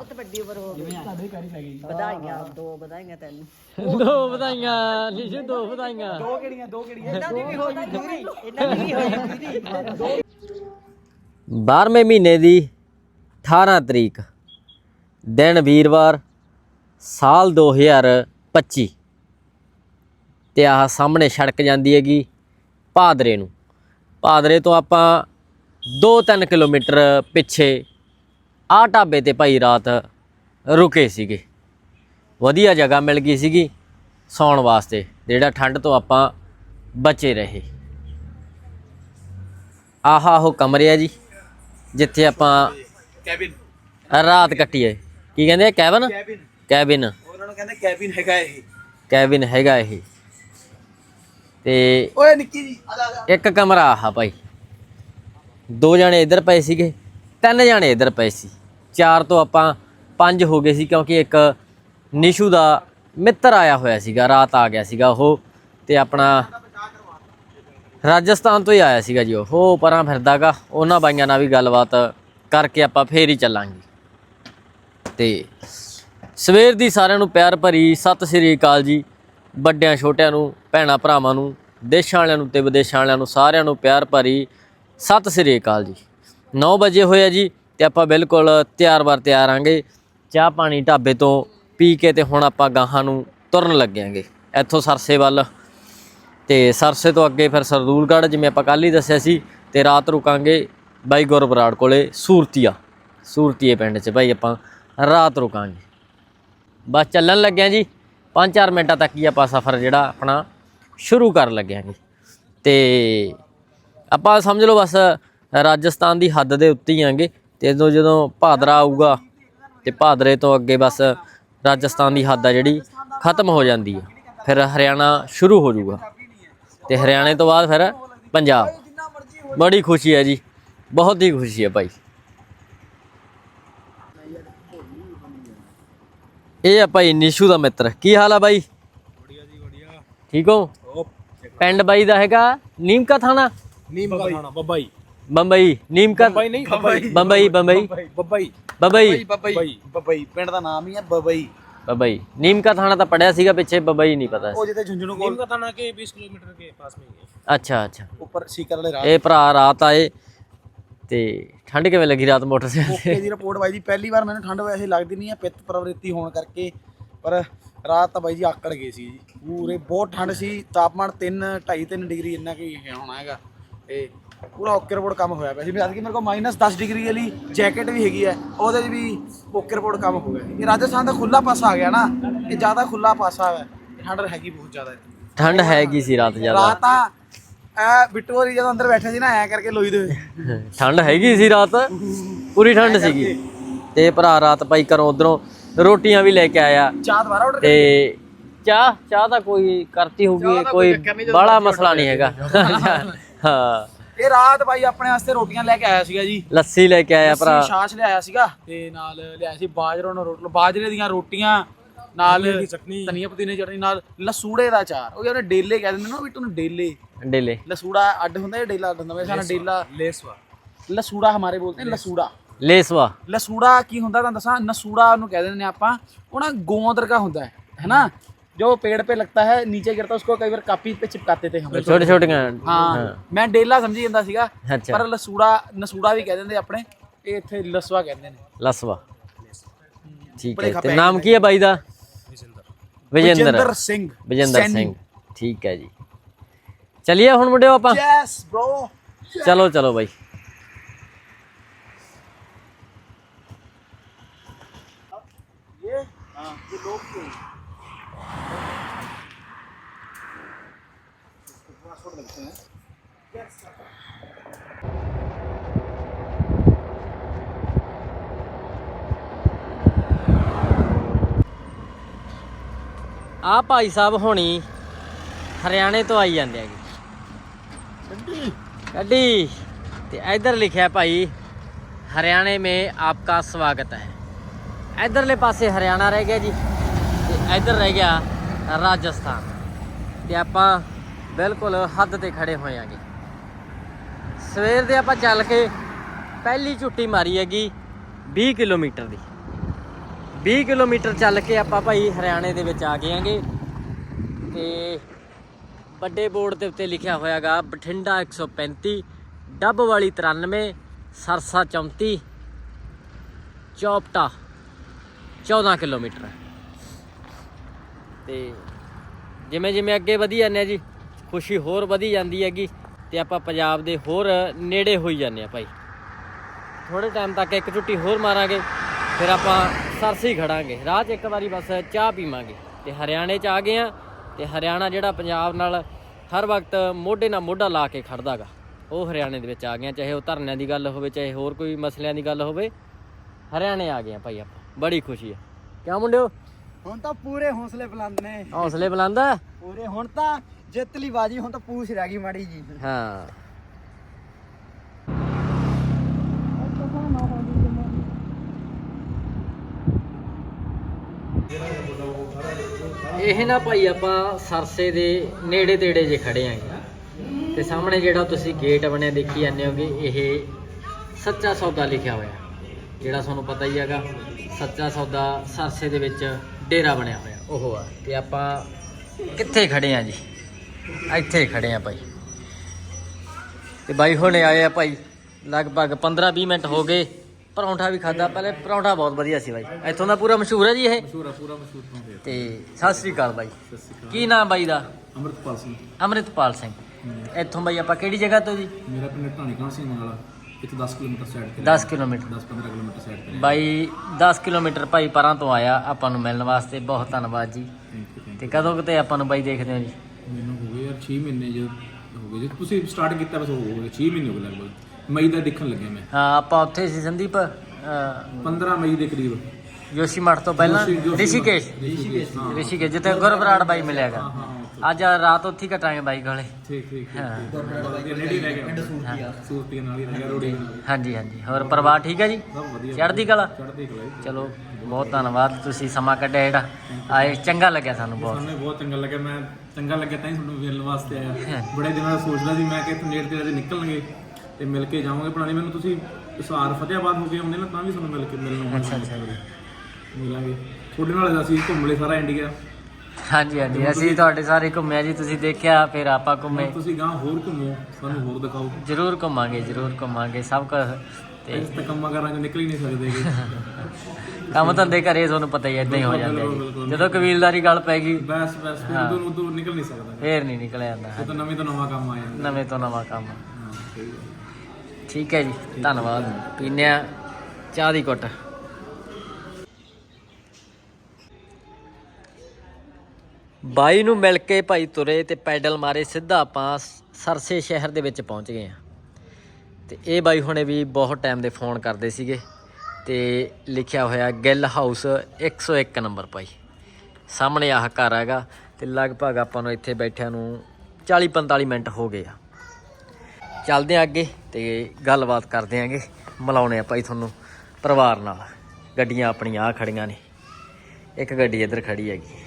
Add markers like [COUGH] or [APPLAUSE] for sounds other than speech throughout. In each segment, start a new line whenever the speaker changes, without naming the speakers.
ਪੁੱਤ ਵੱਡੀ ਉਮਰ ਹੋ ਗਈ।
ਤੁਹਾਡੇ ਹੀ ਪੈ ਗਈ।
ਵਧਾਈਆਂ ਦੋ ਵਧਾਈਆਂ ਤੈਨੂੰ।
ਦੋ ਵਧਾਈਆਂ ਨੀਸ਼ੂ ਦੋ ਵਧਾਈਆਂ।
ਦੋ ਕਿਹੜੀਆਂ ਦੋ ਕਿਹੜੀਆਂ?
ਇਹਨਾਂ ਦੀ ਵੀ ਹੋਈ ਪੂਰੀ। ਇਹਨਾਂ ਦੀ ਵੀ ਹੋਈ ਪੂਰੀ।
12ਵੇਂ ਮਹੀਨੇ ਦੀ 18 ਤਰੀਕ ਦਿਨ ਵੀਰਵਾਰ ਸਾਲ 2025 ਤੇ ਆਹ ਸਾਹਮਣੇ ਸੜਕ ਜਾਂਦੀ ਹੈਗੀ ਭਾਦਰੇ ਨੂੰ। ਭਾਦਰੇ ਤੋਂ ਆਪਾਂ 2-3 ਕਿਲੋਮੀਟਰ ਪਿੱਛੇ ਆਹ ਢਾਬੇ ਤੇ ਭਾਈ ਰਾਤ ਰੁਕੇ ਸੀਗੇ। ਵਧੀਆ ਜਗ੍ਹਾ ਮਿਲ ਗਈ ਸੀਗੀ ਸੌਣ ਵਾਸਤੇ ਜਿਹੜਾ ਠੰਡ ਤੋਂ ਆਪਾਂ ਬਚੇ ਰਹੇ। ਆਹਾ ਉਹ ਕਮਰੇ ਆ ਜੀ ਜਿੱਥੇ ਆਪਾਂ
ਕੈਬਿਨ।
ਰਾਤ ਕੱਟੀ ਹੈ। ਕੀ ਕਹਿੰਦੇ ਆ? ਕੈਬਨ?
ਕੈਬਿਨ।
ਕੈਬਿਨ।
ਉਹਨਾਂ ਨੂੰ ਕਹਿੰਦੇ ਕੈਬਿਨ ਹੈਗਾ ਇਹ।
ਕੈਬਿਨ ਹੈਗਾ ਇਹ। ਤੇ
ਓਏ ਨਿੱਕੀ ਆ ਆ ਜਾ।
ਇੱਕ ਕਮਰਾ ਆਹ ਭਾਈ। ਦੋ ਜਣੇ ਇੱਧਰ ਪਏ ਸੀਗੇ ਤਿੰਨ ਜਣੇ ਇੱਧਰ ਪਏ ਸੀ। ਚਾਰ ਤੋਂ ਆਪਾਂ ਪੰਜ ਹੋ ਗਏ ਸੀ ਕਿਉਂਕਿ ਇੱਕ ਨਿਸ਼ੂ ਦਾ ਮਿੱਤਰ ਆਇਆ ਹੋਇਆ ਸੀਗਾ, ਰਾਤ ਆ ਗਿਆ ਸੀਗਾ ਉਹ ਤੇ ਆਪਣਾ ਰਾਜਸਥਾਨ ਤੋਂ ਹੀ ਆਇਆ ਸੀਗਾ ਜੀ ਉਹ। ਉਹ ਪਰਾਂ ਫਿਰਦਾਗਾ, ਉਹਨਾਂ ਬਾਈਆਂ ਨਾਲ ਵੀ ਗੱਲਬਾਤ ਕਰਕੇ ਆਪਾਂ ਫੇਰ ਹੀ ਚੱਲਾਂਗੇ। ਤੇ ਸਵੇਰ ਦੀ ਸਾਰਿਆਂ ਨੂੰ ਪਿਆਰ ਭਰੀ ਸਤਿ ਸ੍ਰੀ ਅਕਾਲ ਜੀ। ਵੱਡਿਆਂ, ਛੋਟਿਆਂ ਨੂੰ, ਭੈਣਾਂ, ਭਰਾਵਾਂ ਨੂੰ, ਦੇਸ਼ਾਂ ਵਾਲਿਆਂ ਨੂੰ ਤੇ ਵਿਦੇਸ਼ਾਂ ਵਾਲਿਆਂ ਨੂੰ ਸਾਰਿਆਂ ਨੂੰ ਪਿਆਰ ਭਰੀ ਸਤਿ ਸ੍ਰੀ ਅਕਾਲ ਜੀ। 9 ਵਜੇ ਹੋਇਆ ਜੀ। ਤੇ ਆਪਾਂ ਬਿਲਕੁਲ ਤਿਆਰ ਬਰ ਤਿਆਰ ਆਂਗੇ। ਚਾਹ ਪਾਣੀ ਢਾਬੇ ਤੋਂ ਪੀ ਕੇ ਤੇ ਹੁਣ ਆਪਾਂ ਗਾਹਾਂ ਨੂੰ ਤੁਰਨ ਲੱਗਿਆਂਗੇ। ਇੱਥੋਂ ਸਰਸੇ ਵੱਲ। ਤੇ ਸਰਸੇ ਤੋਂ ਅੱਗੇ ਫਿਰ ਸਰਦੂਲਗੜ੍ਹ, ਜਿਵੇਂ ਆਪਾਂ ਕੱਲ੍ਹ ਹੀ ਦੱਸਿਆ ਸੀ, ਤੇ ਰਾਤ ਰੁਕਾਂਗੇ ਬਾਈ ਗੁਰਬਰਾੜ ਕੋਲੇ ਸੂਰਤੀਆ। ਸੂਰਤੀਏ ਪਿੰਡ 'ਚ ਭਾਈ ਆਪਾਂ ਰਾਤ ਰੁਕਾਂਗੇ। ਬਸ ਚੱਲਣ ਲੱਗਿਆ ਜੀ। 5-4 ਮਿੰਟਾਂ ਤੱਕ ਹੀ ਆਪਾਂ ਸਫ਼ਰ ਜਿਹੜਾ ਆਪਣਾ ਸ਼ੁਰੂ ਕਰਨ ਲੱਗਿਆਂਗੇ। ਤੇ ਆਪਾਂ ਸਮਝ ਲਓ ਬਸ ਰਾਜਸਥਾਨ ਦੀ ਹੱਦ ਦੇ ਉੱਤੇ ਹੀ ਆਂਗੇ। ਤੇ ਜਦੋਂ ਜਦੋਂ ਭਾਦਰਾ ਆਊਗਾ ਤੇ ਭਾਦਰੇ ਤੋਂ ਅੱਗੇ ਬਸ ਰਾਜਸਥਾਨ ਦੀ ਹੱਦ ਆ ਜਿਹੜੀ ਖਤਮ ਹੋ ਜਾਂਦੀ ਹੈ ਫਿਰ ਹਰਿਆਣਾ ਸ਼ੁਰੂ ਹੋ ਜਾਊਗਾ। ਤੇ ਹਰਿਆਣੇ ਤੋਂ ਬਾਅਦ ਫਿਰ ਪੰਜਾਬ। ਬੜੀ ਖੁਸ਼ੀ ਹੈ ਜੀ। ਬਹੁਤ ਹੀ ਖੁਸ਼ੀ ਹੈ ਭਾਈ। ਇਹ ਆ ਭਾਈ ਨਿਸ਼ੂ ਦਾ ਮਿੱਤਰ। ਕੀ ਹਾਲ ਆ ਬਾਈ
ਬੜੀਆ ਜੀ ਬੜੀਆ
ਠੀਕ ਹੋ? ਪਿੰਡ ਬਾਈ ਦਾ ਹੈਗਾ ਨੀਮਕਾ ਥਾਣਾ।
ਨੀਮ ਦਾ ਖਾਣਾ ਬੱਬਾਈ
ਬੰਬਈ ਨੀਮਕਤ
ਬੰਬਈ ਨਹੀਂ ਬੰਬਈ।
ਬੰਬਈ ਬੰਬਈ
ਬੰਬਈ।
ਬੰਬਈ
ਬੰਬਈ। ਬੰਬਈ। ਪਿੰਡ ਦਾ ਨਾਮ ਹੀ ਹੈ ਬੰਬਈ।
ਬਬਈ। ਨੀਮ ਕਾ ਥਾਣਾ ਤਾਂ ਪੜਿਆ ਸੀਗਾ ਪਿੱਛੇ ਬਬਈ ਨਹੀਂ ਪਤਾ।
ਉਹ ਜਿੱਥੇ ਝੁੰਝਣੂ ਕੋਲ
ਨੀਮ ਕਾ ਥਾਣਾ ਕੇ 20 ਕਿਲੋਮੀਟਰ ਕੇ ਪਾਸ ਮੇਂ ਹੈ
ਅੱਛਾ ਅੱਛਾ।
ਉੱਪਰ ਸੀਕਰ ਵਾਲੇ ਰਾਤ
ਇਹ ਭਰਾ ਰਾਤ ਆਏ ਤੇ ਠੰਡ ਕਿਵੇਂ ਲੱਗੀ ਰਾਤ ਮੋਟਰਸਾਈਕਲ ਤੇ?
ਓਕੇ ਦੀ ਰਿਪੋਰਟ ਬਾਈ ਜੀ ਪਹਿਲੀ ਵਾਰ ਮੈਨੂੰ ਠੰਡ ਵੈਸੇ ਲੱਗਦੀ ਨਹੀਂ ਹੈ ਪਿੱਤ ਪ੍ਰਵਰਤੀ ਹੋਣ ਕਰਕੇ। ਪਰ ਰਾਤ ਬਾਈ ਜੀ ਆਕੜ ਗਏ ਸੀ ਜੀ। ਪੂਰੇ ਬਹੁਤ ਠੰਡ ਸੀ ਤਾਪਮਾਨ 3 2.5 3 ਡਿਗਰੀ ਇੰਨਾ ਕੀ ਹੋਣਾ ਹੈਗਾ। ਤੇ ਪੂਰਾ ਓਕੇ ਰਿਪੋਰਟ ਕੰਮ ਹੋਇਆ ਪਿਆ ਸੀ। ਵੀ ਕਿ ਮੇਰੇ ਕੋਲ ਮਾਈਨਸ 10 ਡਿਗਰੀ ਵਾਲੀ ਜੈਕਟ ਵੀ ਹੈਗੀ ਹੈ ਉਹਦੇ 'ਚ ਵੀ ਓਕੇ ਰਿਪੋਰਟ ਕੰਮ ਹੋ ਗਿਆ। ਇਹ ਰਾਜਸਥਾਨ ਦਾ ਖੁੱਲਾ ਪਾਸਾ ਆ ਗਿਆ ਨਾ ਇਹ ਜ਼ਿਆਦਾ ਖੁੱਲਾ ਪਾਸਾ ਹੈ। ਠੰਡ ਹੈਗੀ ਬਹੁਤ ਜ਼ਿਆਦਾ।
ਠੰਡ ਹੈਗੀ ਸੀ ਰਾਤ ਜ਼ਿਆਦਾ।
ਰਾਤ ਤਾਂ ਐ ਬਿੱਟੂ ਹੋਰੀ ਜਦੋਂ ਅੰਦਰ ਬੈਠੇ ਸੀ ਨਾ ਐ ਕਰਕੇ ਲੋਈ ਦੇ
ਠੰਡ ਹੈਗੀ ਸੀ ਰਾਤ ਪੂਰੀ ਠੰਡ ਸੀਗੀ। ਤੇ ਭਰਾ ਰਾਤ ਭਾਈ ਘਰੋਂ ਉਧਰੋਂ ਰੋਟੀਆਂ ਵੀ ਲੈ ਕੇ ਆਇਆ।
ਚਾਹ ਦੁਬਾਰਾ ਆਰਡਰ
ਤੇ ਚਾਹ ਚਾਹ ਤਾਂ ਕੋਈ ਕਰਤੀ ਹੋਊਗੀ ਕੋਈ ਬੜਾ ਮਸਲਾ ਨਹੀਂ ਹੈਗਾ। [LAUGHS] ਹਾਂ।
ਇਹ ਰਾਤ ਬਾਈ ਆਪਣੇ ਵਾਸਤੇ ਰੋਟੀਆਂ ਲੈ ਕੇ ਆਇਆ ਸੀਗਾ ਜੀ।
ਲੱਸੀ ਲੈ ਕੇ ਆਇਆ ਭਰਾ।
ਛਾਛ ਲਿਆਇਆ ਸੀਗਾ। ਤੇ ਨਾਲ ਲਿਆਇਆ ਸੀ ਬਾਜਰੇ ਨਾਲ ਰੋਟੀ ਬਾਜਰੇ ਦੀਆਂ ਰੋਟੀਆਂ ਨਾਲ ਧਨੀਆ ਪੁਦੀਨੇ ਚਟਨੀ ਨਾਲ ਲਸੂੜੇ ਦਾ ਚਾਰ ਉਹ ਜਿਹੜੇ ਡੇਲੇ ਕਹਿ ਦਿੰਦੇ ਨਾ ਵੀ ਤੁਹਾਨੂੰ ਡੇਲੇ।
ਡੇਲੇ।
ਲਸੂੜਾ ਅੱਡ ਹੁੰਦਾ ਜਾਂ ਡੇਲਾ ਅੱਡ ਹੁੰਦਾ? ਵੈਸੇ ਸਾਡਾ ਡੇਲਾ
ਲੇਸਵਾ।
ਲਸੂੜਾ ਹਮਾਰੇ ਬੋਲਦੇ ਲਸੂੜਾ।
ਲੇਸਵਾ।
ਲਸੂੜਾ ਕੀ ਹੁੰਦਾ ਤੁਹਾਨੂੰ ਦੱਸਾਂ? ਨਸੂੜਾ ਨੂੰ ਕਹਿ ਦਿੰਦੇ ਨੇ ਆਪਾਂ। ਉਹਨਾਂ ਗੋਂਦ ਵਰਗਾ ਹੁੰਦਾ ਹੈ ਹੈਨਾ जो पेड़ पे लगता है नीचे गिरता है उसको कई बार कापी पे चिपकाते थे हम
ਛੋਟੇ ਛੋਟੀਆਂ
ਹਾਂ ਮੈਂ ਡੇਲਾ ਸਮਝੀ ਜਾਂਦਾ ਸੀਗਾ
ਅੱਛਾ
ਪਰ ਲਸੂੜਾ ਨਸੂੜਾ ਵੀ ਕਹਿ ਦਿੰਦੇ ਆਪਣੇ ਇਹ ਇੱਥੇ ਲਸਵਾ ਕਹਿੰਦੇ ਨੇ
ਲਸਵਾ ਠੀਕ ਹੈ ਤੇ ਨਾਮ ਕੀ ਹੈ ਬਾਈ ਦਾ ਵਿਜੇਂਦਰ
ਵਿਜੇਂਦਰ ਸਿੰਘ
ਵਿਜੇਂਦਰ ਸਿੰਘ ਠੀਕ ਹੈ ਜੀ ਚਲਿਏ ਹੁਣ ਮੁੰਡਿਓ ਆਪਾਂ
ਯੈਸ ਬ੍ਰੋ
ਚਲੋ ਚਲੋ ਬਾਈ
ਇਹ ਹਾਂ ਇਹ ਲੋਕ ਕੀ
ਆ ਭਾਈ ਸਾਹਿਬ ਹੋਣੀ ਹਰਿਆਣੇ ਤੋਂ ਆਈ ਜਾਂਦੇ ਹੈਗੇ ਗੱਡੀ। ਤੇ ਇੱਧਰ ਲਿਖਿਆ ਭਾਈ ਹਰਿਆਣੇ ਮੇ ਆਪਕਾ ਸਵਾਗਤ ਹੈ। ਇਧਰਲੇ ਪਾਸੇ ਹਰਿਆਣਾ ਰਹਿ ਗਿਆ ਜੀ ਤੇ ਇੱਧਰ ਰਹਿ ਗਿਆ ਰਾਜਸਥਾਨ। ਤੇ ਆਪਾਂ ਬਿਲਕੁਲ ਹੱਦ ਤੇ ਖੜੇ ਹੋਏ ਆਂਗੇ। ਸਵੇਰ ਦੇ ਆਪਾਂ ਚੱਲ ਕੇ ਪਹਿਲੀ ਝੁੱਟੀ ਮਾਰੀ ਹੈਗੀ 20 ਕਿਲੋਮੀਟਰ ਦੀ। 20 ਕਿਲੋਮੀਟਰ ਚੱਲ ਕੇ ਆਪਾਂ ਭਾਈ ਹਰਿਆਣੇ ਦੇ ਵਿੱਚ ਆ ਗਏ ਆਂਗੇ। ਤੇ ਵੱਡੇ ਬੋਰਡ ਦੇ ਉੱਤੇ ਲਿਖਿਆ ਹੋਇਆਗਾ, ਬਠਿੰਡਾ 135 ਡੱਬ ਵਾਲੀ 93 ਸਰਸਾ 34 ਚੌਪਟਾ 14 ਕਿਲੋਮੀਟਰ ਤੇ ਜਿਵੇਂ ਜਿਵੇਂ ਅੱਗੇ ਵਧੀ ਜਾਂਦੇ ਆ ਜੀ, ਖੁਸ਼ੀ ਹੋਰ ਵਧੀ ਜਾਂਦੀ ਹੈਗੀ ਤੇ ਆਪਾਂ ਪੰਜਾਬ ਦੇ ਹੋਰ ਨੇੜੇ ਹੋਈ ਜਾਂਦੇ ਆ ਭਾਈ। ਥੋੜੇ ਟਾਈਮ ਤੱਕ ਇੱਕ ਝੁੱਟੀ ਹੋਰ ਮਾਰਾਂਗੇ। ਫਿਰ ਆਪਾਂ ਸਰਸੀ ਖੜਾਂਗੇ। ਰਾਹ 'ਚ ਇੱਕ ਵਾਰੀ ਬਸ ਚਾਹ ਪੀਵਾਂਗੇ। ਤੇ ਹਰਿਆਣੇ 'ਚ ਆ ਗਏ ਆ ਤੇ ਹਰਿਆਣਾ ਜਿਹੜਾ ਪੰਜਾਬ ਨਾਲ ਹਰ ਵਕਤ ਮੋਢੇ ਨਾਲ ਮੋਢਾ ਲਾ ਕੇ ਖੜਦਾਗਾ। ਉਹ ਹਰਿਆਣੇ ਦੇ ਵਿੱਚ ਆ ਗਏ ਆ ਚਾਹੇ ਉਹ ਧਰਨਿਆਂ ਦੀ ਗੱਲ ਹੋਵੇ ਚਾਹੇ ਹੋਰ ਕੋਈ ਮਸਲਿਆਂ ਦੀ ਗੱਲ ਹੋਵੇ। ਹਰਿਆਣੇ ਆ ਗਏ ਆ ਭਾਈ ਆਪਾਂ। ਬੜੀ ਖੁਸ਼ੀ ਆ ਕਿਉਂ ਮੁੰਡਿਓ?
ਹੁਣ ਤਾਂ ਪੂਰੇ ਹੌਸਲੇ ਬੁਲੰਦ ਨੇ।
ਹੌਸਲੇ ਬੁਲੰਦਾ
ਪੂਰੇ ਹੁਣ ਤਾਂ ਜਿੱਤ ਲਈ ਬਾਜੀ ਹੁਣ ਤਾਂ ਪੂਛ ਰਹਿ ਗਈ ਮਾੜੀ ਜੀ।
ਹਾਂ। ਇਹ ਨਾ ਭਾਈ ਆਪਾਂ ਸਰਸੇ ਦੇ ਨੇੜੇ ਤੇੜੇ ਜੇ ਖੜੇ ਆਂਗੇ ਤੇ ਸਾਹਮਣੇ ਜਿਹੜਾ ਤੁਸੀਂ ਗੇਟ ਬਣਿਆ ਦੇਖੀ ਜਾਂਦੇ ਹੋਗੇ, ਇਹ ਸੱਚਾ ਸੌਦਾ ਲਿਖਿਆ ਹੋਇਆ। ਜਿਹੜਾ ਤੁਹਾਨੂੰ ਪਤਾ ਹੀ ਹੈਗਾ, ਸੱਚਾ ਸੌਦਾ ਸਰਸੇ ਦੇ ਵਿੱਚ ਡੇਰਾ ਬਣਿਆ ਹੋਇਆ। ਉਹ ਆ। ਤੇ ਆਪਾਂ ਕਿੱਥੇ ਖੜੇ ਆ ਜੀ? ਇੱਥੇ ਖੜੇ ਆ ਭਾਈ। ਤੇ ਬਾਈ ਹੁਣੇ ਆਏ ਆ ਭਾਈ, ਲਗਭਗ 15-20 ਮਿੰਟ ਹੋ ਗਏ। ਪਰੌਂਠਾ ਵੀ ਖਾਦਾ ਪਹਿਲੇ ਪਰੌਂਠਾ ਬਹੁਤ ਵਧੀਆ ਸੀ ਬਾਈ। ਇੱਥੋਂ ਦਾ ਪੂਰਾ ਮਸ਼ਹੂਰ ਹੈ ਜੀ ਇਹ?
ਪੂਰਾ ਪੂਰਾ ਮਸ਼ਹੂਰ ਪਹੁੰਚੇ
ਤੇ ਸਤਿ ਸ੍ਰੀ ਅਕਾਲ ਬਾਈ। ਕੀ ਨਾਮ ਬਾਈ ਦਾ?
ਅਮਰਤਪਾਲ ਸਿੰਘ।
ਅੰਮ੍ਰਿਤਪਾਲ ਸਿੰਘ। ਇੱਥੋਂ ਬਾਈ ਆਪਾਂ ਕਿਹੜੀ ਜਗ੍ਹਾ ਤੋਂ ਜੀ?
ਮੇਰਾ ਪਿੰਡ ਢਾਣੀ ਕਾਂ ਸਿੰਘ ਵਾਲਾ। ਇੱਥੇ 10 ਕਿਲੋਮੀਟਰ ਸਾਈਡ ਤੇ
10 ਕਿਲੋਮੀਟਰ।
10-15 ਕਿਲੋਮੀਟਰ ਸਾਈਡ ਤੇ
ਬਾਈ 10 ਕਿਲੋਮੀਟਰ ਭਾਈ ਪਰਾਂ ਤੋਂ ਆਇਆ। ਆਪਾਂ ਨੂੰ ਮਿਲਣ ਵਾਸਤੇ ਬਹੁਤ ਧੰਨਵਾਦ ਜੀ। ਤੇ ਕਦੋਂ ਕਿਤੇ ਆਪਾਂ ਨੂੰ ਬਾਈ ਦੇਖਦੇ ਹੋ ਜੀ।
ਮੈਨੂੰ ਹੋ ਗਏ ਯਾਰ 6 ਮਹੀਨੇ ਜੋ ਹੋ ਗਏ। ਜੇ ਤੁਸੀਂ ਸਟਾਰਟ ਕੀਤਾ ਬਸ ਹੋ ਗਏ। 6 ਮਹੀਨੇ ਹੋ ਗਏ ਲਗਭਗ। ਮਈ ਦਾ ਦੇਖਣ ਲੱਗਿਆ ਮੈਂ।
ਹਾਂ ਆਪਾਂ ਉੱਥੇ ਸੀ ਸੰਦੀਪ ਅਹ,
15 ਮਈ ਦੇ ਕਰੀਬ।
ਜੋਸ਼ੀ ਮਠ ਤੋਂ ਪਹਿਲਾਂ
ਜੋਸ਼ੀ
ਰਿਸ਼ੀਕੇਸ਼।
ਰਿਸ਼ੀਕੇਸ਼ ਹਾਂ।
ਰਿਸ਼ੀਕੇਸ਼ ਜਿੱਥੇ ਗੁਰਬਰਾੜ ਬਾਈ ਮਿਲਿਆਗਾ।
ਹਾਂ ਹਾਂ
ਅੱਜ ਰਾਤ ਉੱਥੇ ਹੀ ਕਟਾਂਗੇ ਬਾਈ ਕੋਲੇ।
ਠੀਕ ਠੀਕ ਠੀਕ
ਹਾਂ।
ਠੀਕ। ਨੇੜੇ ਹੀ ਰਹਿ ਗਿਆ ਪਿੰਡ ਸੂਰਤੀਆਂ ਨਾਲ ਹੀ ਰਹਿ ਗਿਆ ਰੋੜੀ
ਹਾਂਜੀ ਹਾਂਜੀ। ਹੋਰ ਪਰਿਵਾਰ ਠੀਕ ਹੈ ਜੀ?
ਸਭ ਵਧੀਆ।
ਚੜ੍ਹਦੀ ਕਲਾ?
ਚੜ੍ਹਦੀ ਕਲਾ ਜੀ।
ਚਲੋ ਬਹੁਤ ਧੰਨਵਾਦ। ਤੁਸੀਂ ਸਮਾਂ ਕੱਢਿਆ ਜਿਹੜਾ। ਆਏ ਚੰਗਾ ਲੱਗਿਆ ਸਾਨੂੰ ਬਹੁਤ।
ਸਾਨੂੰ ਵੀ ਬਹੁਤ ਚੰਗਾ ਲੱਗਿਆ। ਮੈਂ ਚੰਗਾ ਲੱਗਿਆ ਤਾਂ ਹੀ ਤੁਹਾਨੂੰ ਮਿਲਣ ਵਾਸਤੇ ਆਇਆ। ਬੜੇ ਦਿਨਾਂ ਦਾ ਸੋਚਦਾ ਸੀ ਮੈਂ ਕਿ ਇੱਥੇ ਨੇੜੇ ਤੇੜੇ ਦੇ ਨਿਕਲਣਗੇ। ਤੇ ਮਿਲ ਕੇ ਜਾਵਾਂਗੇ ਬਣਾਣੀ ਮੈਨੂੰ ਤੁਸੀਂ ਇਸਾਰ ਫਤਿਆਬਾਦ ਹੋ ਕੇ ਆਉਂਦੇ ਨਾ ਤਾਂ ਵੀ ਤੁਹਾਨੂੰ ਮਿਲ ਕੇ ਮਿਲਣ
ਅੱਛਾ ਅੱਛਾ ਜੀ।
ਮਿਲਾਂਗੇ। ਤੁਹਾਡੇ ਨਾਲ ਅਸੀਂ ਘੁੰਮ ਲਏ ਸਾਰਾ ਇੰਡੀਆ।
ਹਾਂਜੀ ਹਾਂਜੀ। ਅਸੀਂ ਤੁਹਾਡੇ ਸਾਰੇ ਘੁੰਮਿਆ ਜੀ ਤੁਸੀਂ ਦੇਖਿਆ ਫਿਰ ਆਪਾਂ ਘੁੰਮੇ।
ਤੁਸੀਂ ਗਾਂ ਹੋਰ ਘੁੰਮੋ ਸਾਨੂੰ ਹੋਰ ਦਿਖਾਓ।
ਜ਼ਰੂਰ ਘੁੰਮਾਂਗੇ ਜ਼ਰੂਰ ਘੁੰਮਾਂਗੇ ਸਭ ਕੁਝ ਤੇ
ਇਸ ਤੇ ਕੰਮਾਂ ਕਰਾਂ ਨਿਕਲ ਹੀ ਨਹੀਂ ਸਕਦੇ ਗੇ। [LAUGHS]
ਕੰਮ ਧੰਦੇ ਘਰੇ ਤੁਹਾਨੂੰ ਪਤਾ ਹੀ ਇਦਾਂ ਹੀ ਹੋ ਜਾਂਦਾ ਜਦੋਂ ਕਬੀਲਦਾਰੀ ਗੱਲ ਪੈ ਗਈ
ਬਸ ਬਸ ਫਿਰ ਉਦੋਂ ਉਦੋਂ ਨਿਕਲ ਨਹੀਂ ਸਕਦਾ।
ਫੇਰ ਨਹੀਂ ਨਿਕਲਿਆ ਜਾਂਦਾ
ਇਹ ਤਾਂ ਨਵੇਂ ਤੋਂ ਨਵਾਂ ਕੰਮ ਆ ਜਾਂਦਾ।
ਨਵੇਂ ਤੋਂ ਨਵਾਂ ਕੰਮ
ਹਾਂ ਸਹੀ ਹੈ
ਠੀਕ ਹੈ ਜੀ, ਧੰਨਵਾਦ। ਪੀਨੇ ਆ ਚਾਹ ਦੀ ਕੁੱਟ ਬਾਈ ਨੂੰ ਮਿਲ ਕੇ ਭਾਈ ਤੁਰੇ ਤੇ ਪੈਡਲ ਮਾਰੇ, ਸਿੱਧਾ ਆਪਾਂ ਸਰਸੇ ਸ਼ਹਿਰ ਦੇ ਵਿੱਚ ਪਹੁੰਚ ਗਏ ਆ ਤੇ ਇਹ ਬਾਈ ਹੁਣੇ ਵੀ ਬਹੁਤ ਟਾਈਮ ਦੇ ਫੋਨ ਕਰਦੇ ਸੀਗੇ ਤੇ ਲਿਖਿਆ ਹੋਇਆ ਗਿੱਲ ਹਾਊਸ 101 ਨੰਬਰ ਭਾਈ। ਸਾਹਮਣੇ ਆਹ ਘਰ ਹੈਗਾ ਤੇ ਲਗਭਗ ਆਪਾਂ ਨੂੰ ਇੱਥੇ ਬੈਠਿਆਂ ਨੂੰ 40 45 ਮਿੰਟ ਹੋ ਗਏ ਆ। ਚੱਲਦੇ ਆ ਅੱਗੇ ਤੇ ਗੱਲਬਾਤ ਕਰਦੇ ਆਂਗੇ ਮਿਲਾਉਣੇ ਆ ਭਾਈ ਤੁਹਾਨੂੰ ਪਰਿਵਾਰ ਨਾਲ। ਗੱਡੀਆਂ ਆਪਣੀਆਂ ਆ ਖੜੀਆਂ ਨੇ। ਇੱਕ ਗੱਡੀ ਇੱਧਰ ਖੜੀ ਹੈਗੀ।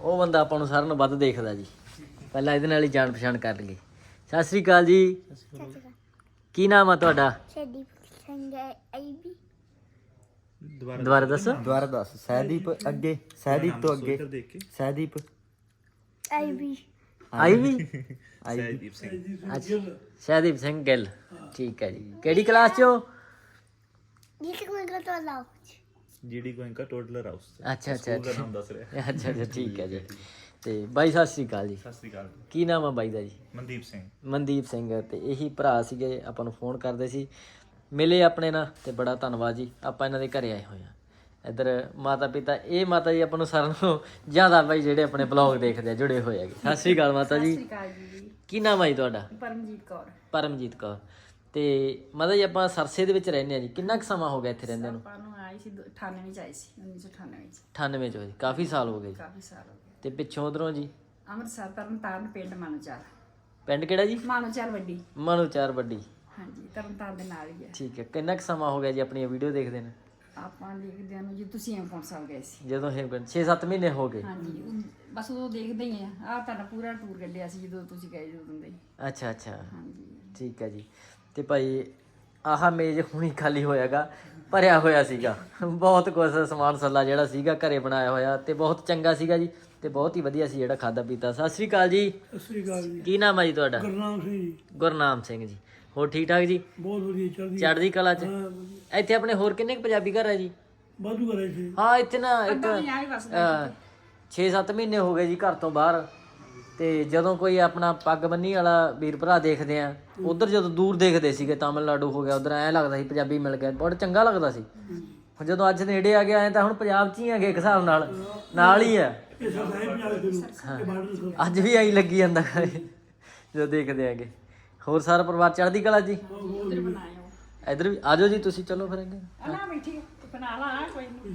ਉਹ ਬੰਦਾ ਆਪਾਂ ਨੂੰ ਸਾਰਿਆਂ ਨੂੰ ਵੱਧ ਦੇਖਦਾ ਜੀ। ਪਹਿਲਾਂ ਇਹਦੇ ਨਾਲ ਹੀ ਜਾਣ ਪਛਾਣ ਕਰ ਲਈਏ। ਸਤਿ ਸ੍ਰੀ ਅਕਾਲ ਜੀ। ਕੀ ਨਾਮ ਆ ਤੁਹਾਡਾ?
ਸ਼ਦੀਪ ਸਿੰਘ ਆਈਬੀ
ਦੁਬਾਰਾ ਦੱਸੋ
ਦੁਬਾਰਾ ਦੱਸ। ਸਹਿਦੀਪ ਅੱਗੇ ਸਹਿਦੀਪ ਤੋਂ ਅੱਗੇ। ਸਹਿਦੀਪ।
ਆਈਬੀ
ਆਈ ਵੀ?
ਆਈਬੀ
ਅੱਛਾ। ਸ਼ਹਿਦੀਪ ਸਿੰਘ ਗਿੱਲ। ਠੀਕ ਹੈ ਜੀ। ਕਿਹੜੀ ਕਲਾਸ ਚੋਂ
ਜਿਸ ਕੋਈ ਕੋ ਤੋਂ ਲਾਓ
ਜੀਡੀ ਗੋਇੰਕਾ ਟੋਟਲਰ ਹਾਊਸ
ਅੱਛਾ ਅੱਛਾ
ਨਾਮ ਦੱਸ ਰਿਹਾ।
ਅੱਛਾ ਅੱਛਾ ਠੀਕ ਹੈ ਜੀ। ਤੇ ਬਾਈ ਸਤਿ ਸ੍ਰੀ ਅਕਾਲ ਜੀ।
ਸਤਿ ਸ੍ਰੀ ਅਕਾਲ
ਕੀ ਨਾਮ ਆ ਬਾਈ ਦਾ ਜੀ?
ਮਨਦੀਪ ਸਿੰਘ।
ਮਨਦੀਪ ਸਿੰਘ। ਤੇ ਇਹੀ ਭਰਾ ਸੀਗੇ ਆਪਾਂ ਨੂੰ ਫੋਨ ਕਰਦੇ ਸੀ। ਮਿਲੇ ਆਪਣੇ ਨਾਲ ਤੇ ਬੜਾ ਧੰਨਵਾਦ ਜੀ। ਆਪਾਂ ਇਹਨਾਂ ਦੇ ਘਰੇ ਆਏ ਹੋਏ ਆ ਇੱਧਰ ਮਾਤਾ ਪਿਤਾ ਇਹ ਮਾਤਾ ਜੀ ਆਪਾਂ ਨੂੰ ਸਾਰਿਆਂ ਨੂੰ ਜ਼ਿਆਦਾ ਬਾਈ ਜਿਹੜੇ ਆਪਣੇ ਬਲੌਗ ਦੇਖਦੇ ਆ ਜੁੜੇ ਹੋਏ ਹੈਗੇ। ਸਤਿ ਸ੍ਰੀ ਅਕਾਲ ਮਾਤਾ ਜੀ। ਕੀ ਨਾਮ ਜੀ ਤੁਹਾਡਾ?
ਪਰਮਜੀਤ ਕੌਰ।
ਪਰਮਜੀਤ ਕੌਰ। ਤੇ ਮਾਤਾ ਜੀ ਆਪਾਂ ਸਰਸੇ ਦੇ ਵਿੱਚ ਰਹਿੰਦੇ ਆ ਜੀ। ਕਿੰਨਾ ਕੁ ਸਮਾਂ ਹੋ ਗਿਆ ਇੱਥੇ ਰਹਿੰਦੇ ਨੂੰ?
ਆਪਾਂ ਨੂੰ ਆਈ ਸੀ ਦੋ- 98 ਚ ਆਈ ਸੀ 1998 ਚ।
98 ਚ ਹੋਏ ਕਾਫੀ ਸਾਲ ਹੋ ਗਏ ਜੀ।
ਕਾਫੀ ਸਾਲ ਹੋ ਗਏ।
ਤੇ ਪਿੱਛੋਂ ਉਧਰੋਂ ਜੀ?
ਅੰਮ੍ਰਿਤਸਰ ਤਰਨਤਾਰਨ ਪਿੰਡ ਮਾਨੋਚਾਰ
ਪਿੰਡ ਕਿਹੜਾ ਜੀ?
ਮਾਨੋਚਾਰ ਵੱਡੀ।
ਮਨੂਚਾਰ ਵੱਡੀ।
ਹਾਂਜੀ ਤਰਨਤਾਰਨ ਦੇ ਨਾਲ ਹੀ ਹੈ।
ਠੀਕ ਹੈ ਕਿੰਨਾ ਕੁ ਸਮਾਂ ਹੋ ਗਿਆ ਜੀ ਆਪਣੀਆਂ ਵੀਡੀਓ ਦੇਖਦੇ ਨੇ?
ਆਪਾਂ ਦੇਖਦੇ ਹਾਂ ਜੀ ਤੁਸੀਂ ਹੇਮਕੁੰਟ ਸਾਹਿਬ ਗਏ ਸੀ।
ਜਦੋਂ ਇਹ 6-7 ਮਹੀਨੇ ਹੋ ਗਏ।
ਹਾਂਜੀ ਉਹ- ਬਸ ਉਦੋਂ ਦੇਖਦੇ ਹੀ ਆ ਆਹ ਤੁਹਾਡਾ ਪੂਰਾ ਟੂਰ ਕੱਢਿਆ ਸੀ ਜਦੋਂ ਤੁਸੀਂ ਗਏ ਜਦੋਂ ਦੇ ਹੀ।
ਅੱਛਾ ਅੱਛਾ।
ਹਾਂਜੀ।
ਠੀਕ ਹੈ ਜੀ। ਤੇ ਭਾਈ ਆਹ ਮੇਜ਼ ਹੁਣੀ ਖਾਲੀ ਹੋਇਆਗਾ ਭਰਿਆ ਹੋਇਆ ਸੀਗਾ। ਬਹੁਤ ਕੁਝ ਸਮਾਨ ਸੱਲਾ ਜਿਹੜਾ ਸੀਗਾ ਘਰੇ ਬਣਾਇਆ ਹੋਇਆ ਤੇ ਬਹੁਤ ਚੰਗਾ ਸੀਗਾ ਜੀ ਤੇ ਬਹੁਤ ਹੀ ਵਧੀਆ ਸੀ ਜਿਹੜਾ ਖਾਦਾ ਪੀਤਾ ਸਤਿ ਸ੍ਰੀ ਅਕਾਲ ਜੀ।
ਸਤਿ ਸ੍ਰੀ ਅਕਾਲ ਜੀ।
ਕੀ ਨਾਮ ਹੈ ਜੀ ਤੁਹਾਡਾ?
ਗੁਰਨਾਮ ਸਿੰਘ ਜੀ।
ਗੁਰਨਾਮ ਸਿੰਘ ਜੀ। ਹੋਰ ਠੀਕ ਠਾਕ ਜੀ?
ਬਹੁਤ ਵਧੀਆ ਚੱਲਦੀ
ਚੜ੍ਹਦੀ ਕਲਾ ਚ? ਇੱਥੇ ਆਪਣੇ ਹੋਰ ਕਿੰਨੇ ਕੁ ਪੰਜਾਬੀ ਘਰ ਹੈ ਜੀ?
ਵਾਧੂ ਕਰੇ ਸੀ
ਹਾਂ ਇੱਥੇ ਨਾ ਇੱਕ 6-7 ਮਹੀਨੇ ਹੋ ਗਏ ਜੀ ਘਰ ਤੋਂ ਬਾਹਰ। ਤੇ ਜਦੋਂ ਕੋਈ ਆਪਣਾ ਪੱਗ ਬੰਨੀ ਵਾਲਾ ਵੀਰ ਭਰਾ ਦੇਖਦੇ ਆ ਉਧਰ ਜਦੋਂ ਦੂਰ ਦੇਖਦੇ ਸੀਗੇ ਤਾਮਿਲਨਾਡੂ ਹੋ ਗਿਆ ਉਧਰ ਐ ਲੱਗਦਾ ਸੀ ਪੰਜਾਬੀ ਮਿਲ ਗਿਆ ਬਹੁਤ ਚੰਗਾ ਲੱਗਦਾ ਸੀ। ਹੁਣ ਜਦੋਂ ਅੱਜ ਨੇੜੇ ਆ ਗਿਆ ਐ ਤਾਂ ਹੁਣ ਪੰਜਾਬ 'ਚ ਹੀ ਹੈਗੇ ਇੱਕ ਹਿਸਾਬ ਨਾਲ ਨਾਲ ਹੀ ਆ।
ਇਹ ਸਰਦਾਈ ਪੰਜਾਬ ਦੇ ਨੂੰ ਇਹ ਬਾਰਡਰ ਸਰ
ਅੱਜ ਵੀ ਆਈ ਲੱਗੀ ਜਾਂਦਾ ਹੈ ਜਦੋਂ ਦੇਖਦੇ ਆਂਗੇ ਹੋਰ ਸਾਰਾ ਪਰਿਵਾਰ ਚੜ੍ਹਦੀ ਕਲਾ ਜੀ? ਇਧਰ ਵੀ ਆਜੋ ਜੀ ਤੁਸੀਂ ਚਲੋ ਫਿਰ ਅੱਗੇ।
ਬਣਾ ਲਾ ਕੋਈ ਨੀ।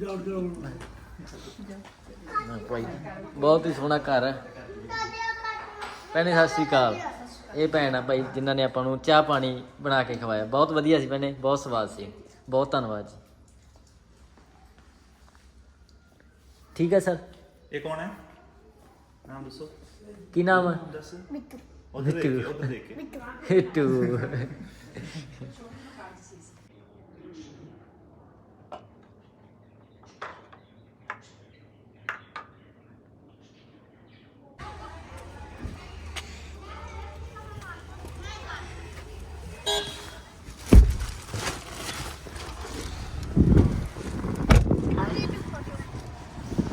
ਭਾਈ ਬਹੁਤ ਹੀ ਸੋਹਣਾ ਘਰ ਹੈ। ਭੈਣੇ ਸਤਿ ਸ਼੍ਰੀ ਅਕਾਲ। ਇਹ ਭੈਣ ਆ ਭਾਈ ਜਿਨ੍ਹਾਂ ਨੇ ਆਪਾਂ ਨੂੰ ਚਾਹ ਪਾਣੀ ਬਣਾ ਕੇ ਖਵਾਇਆ। ਬਹੁਤ ਵਧੀਆ ਸੀ ਭੈਣੇ ਬਹੁਤ ਸਵਾਦ ਸੀ। ਬਹੁਤ ਧੰਨਵਾਦ ਜੀ। ਠੀਕ ਹੈ ਸਰ।
ਇਹ ਕੌਣ ਹੈ? ਨਾਮ ਦੱਸੋ।
ਕੀ ਨਾਮ ਹੈ?
ਦੱਸ ਉਧਰ ਦੇਖ [LAUGHS] ਕੇ ਉਧਰ ਦੇਖ ਕੇ
ਬਿੱਟੂ
ਹਿੱਟੂ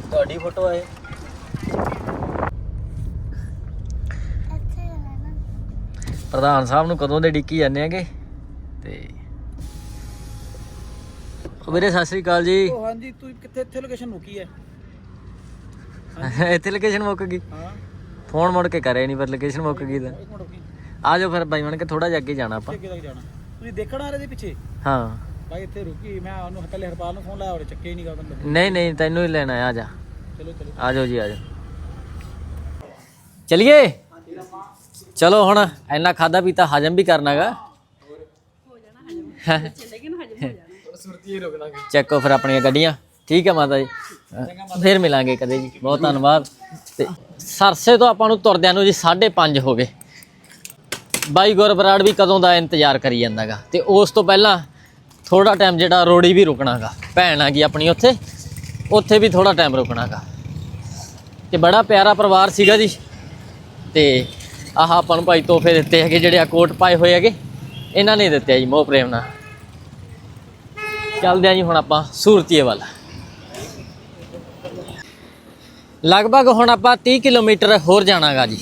ਤੁਹਾਡੀ ਫੋਟੋ ਹੈ
ਇੱਥੇ ਰਹਿਣਾ
ਪ੍ਰਧਾਨ ਸਾਹਿਬ ਨੂੰ ਕਦੋਂ ਦੇ ਡਿੱਕੀ ਜਾਂਦੇ ਆਂਗੇ? ਤੇ ਉਹ ਵੀਰੇ ਸਤਿ ਸ੍ਰੀ ਅਕਾਲ ਜੀ।
ਉਹ ਹਾਂਜੀ ਤੂੰ ਕਿੱਥੇ ਇੱਥੇ ਲੋਕੇਸ਼ਨ ਮੁੱਕੀ ਹੈ [LAUGHS]
ਇੱਥੇ ਲੋਕੇਸ਼ਨ ਮੁੱਕ ਗਈ।
ਹਾਂ।
ਫੋਨ ਮੁੜ ਕੇ ਕਰਿਆ ਨਹੀਂ ਪਰ ਲੋਕੇਸ਼ਨ ਮੁੱਕ ਗਈ ਤਾਂ। ਆ ਜਾਓ ਫਿਰ ਬਾਈ ਬਣ ਕੇ ਥੋੜਾ ਜਿਹਾ ਅੱਗੇ ਜਾਣਾ ਆਪਾਂ।
ਅੱਗੇ ਤੱਕ ਜਾਣਾ। ਤੁਸੀਂ ਦੇਖਣ ਆ ਰਹੇ ਦੇ ਪਿੱਛੇ?
ਹਾਂ।
ਬਾਈ ਇੱਥੇ ਰੁਕੀ। ਮੈਂ ਉਹਨੂੰ ਪਹਿਲੇ ਹਰਪਾਲ ਨੂੰ ਫੋਨ ਲਾਇਆ ਉਹਨੇ ਚੱਕੇ ਹੀ ਨਹੀਂ ਗਾ ਬੰਦੇ
ਨਹੀਂ ਨਹੀਂ ਤੈਨੂੰ ਹੀ ਲੈਣਾ ਆ, ਆ ਜਾ।
ਚਲੋ ਚਲੋ।
ਆ ਜਾਓ ਜੀ ਆ ਜਾਓ ਚਲਿਏ ਚਲੋ ਹੁਣ ਇੰਨਾ ਖਾਦਾ ਪੀਤਾ ਹਜਮ ਵੀ ਕਰਨਾਗਾ। ਚੱਕੋ ਫਿਰ ਆਪਣੀਆਂ ਗੱਡੀਆਂ। ਠੀਕ ਹੈ ਮਾਤਾ ਜੀ। ਫਿਰ ਮਿਲਾਂਗੇ ਕਦੇ ਜੀ। ਬਹੁਤ ਧੰਨਵਾਦ। ਤੇ ਸਰਸੇ ਤੋਂ ਆਪਾਂ ਨੂੰ ਤੁਰਦਿਆਂ ਨੂੰ ਜੀ 5:30 ਹੋ ਗਏ। ਬਾਈ ਗੁਰਬਰਾੜ ਵੀ ਕਦੋਂ ਦਾ ਇੰਤਜ਼ਾਰ ਕਰੀ ਜਾਂਦਾਗਾ। ਤੇ ਉਸ ਤੋਂ ਪਹਿਲਾਂ ਥੋੜਾ ਟਾਈਮ ਜਿਹੜਾ ਰੋੜੀ ਵੀ ਰੁਕਣਾਗਾ। ਭੈਣ ਆ ਗਈ ਆਪਣੀ ਉੱਥੇ। ਉੱਥੇ ਵੀ ਥੋੜਾ ਟਾਈਮ ਰੁਕਣਾਗਾ। ਤੇ ਬੜਾ ਪਿਆਰਾ ਪਰਿਵਾਰ ਸੀਗਾ ਜੀ। ਤੇ ਆਹ ਆਪਾਂ ਨੂੰ ਭਾਈ ਤੋਹਫੇ ਦਿੱਤੇ ਹੈਗੇ ਜਿਹੜੇ ਆ ਕੋਟ ਪਾਏ ਹੋਏ ਹੈਗੇ। ਇਹਨਾਂ ਨੇ ਦਿੱਤੇ ਜੀ, ਮੋਹ ਪ੍ਰੇਮ ਨਾਲ। ਚੱਲਦੇ ਆ ਜੀ ਹੁਣ ਆਪਾਂ ਸੂਰਤੀਏ ਵੱਲ। ਲਗਭਗ ਹੁਣ ਆਪਾਂ 30 ਕਿਲੋਮੀਟਰ ਹੋਰ ਜਾਣਾਗਾ ਜੀ,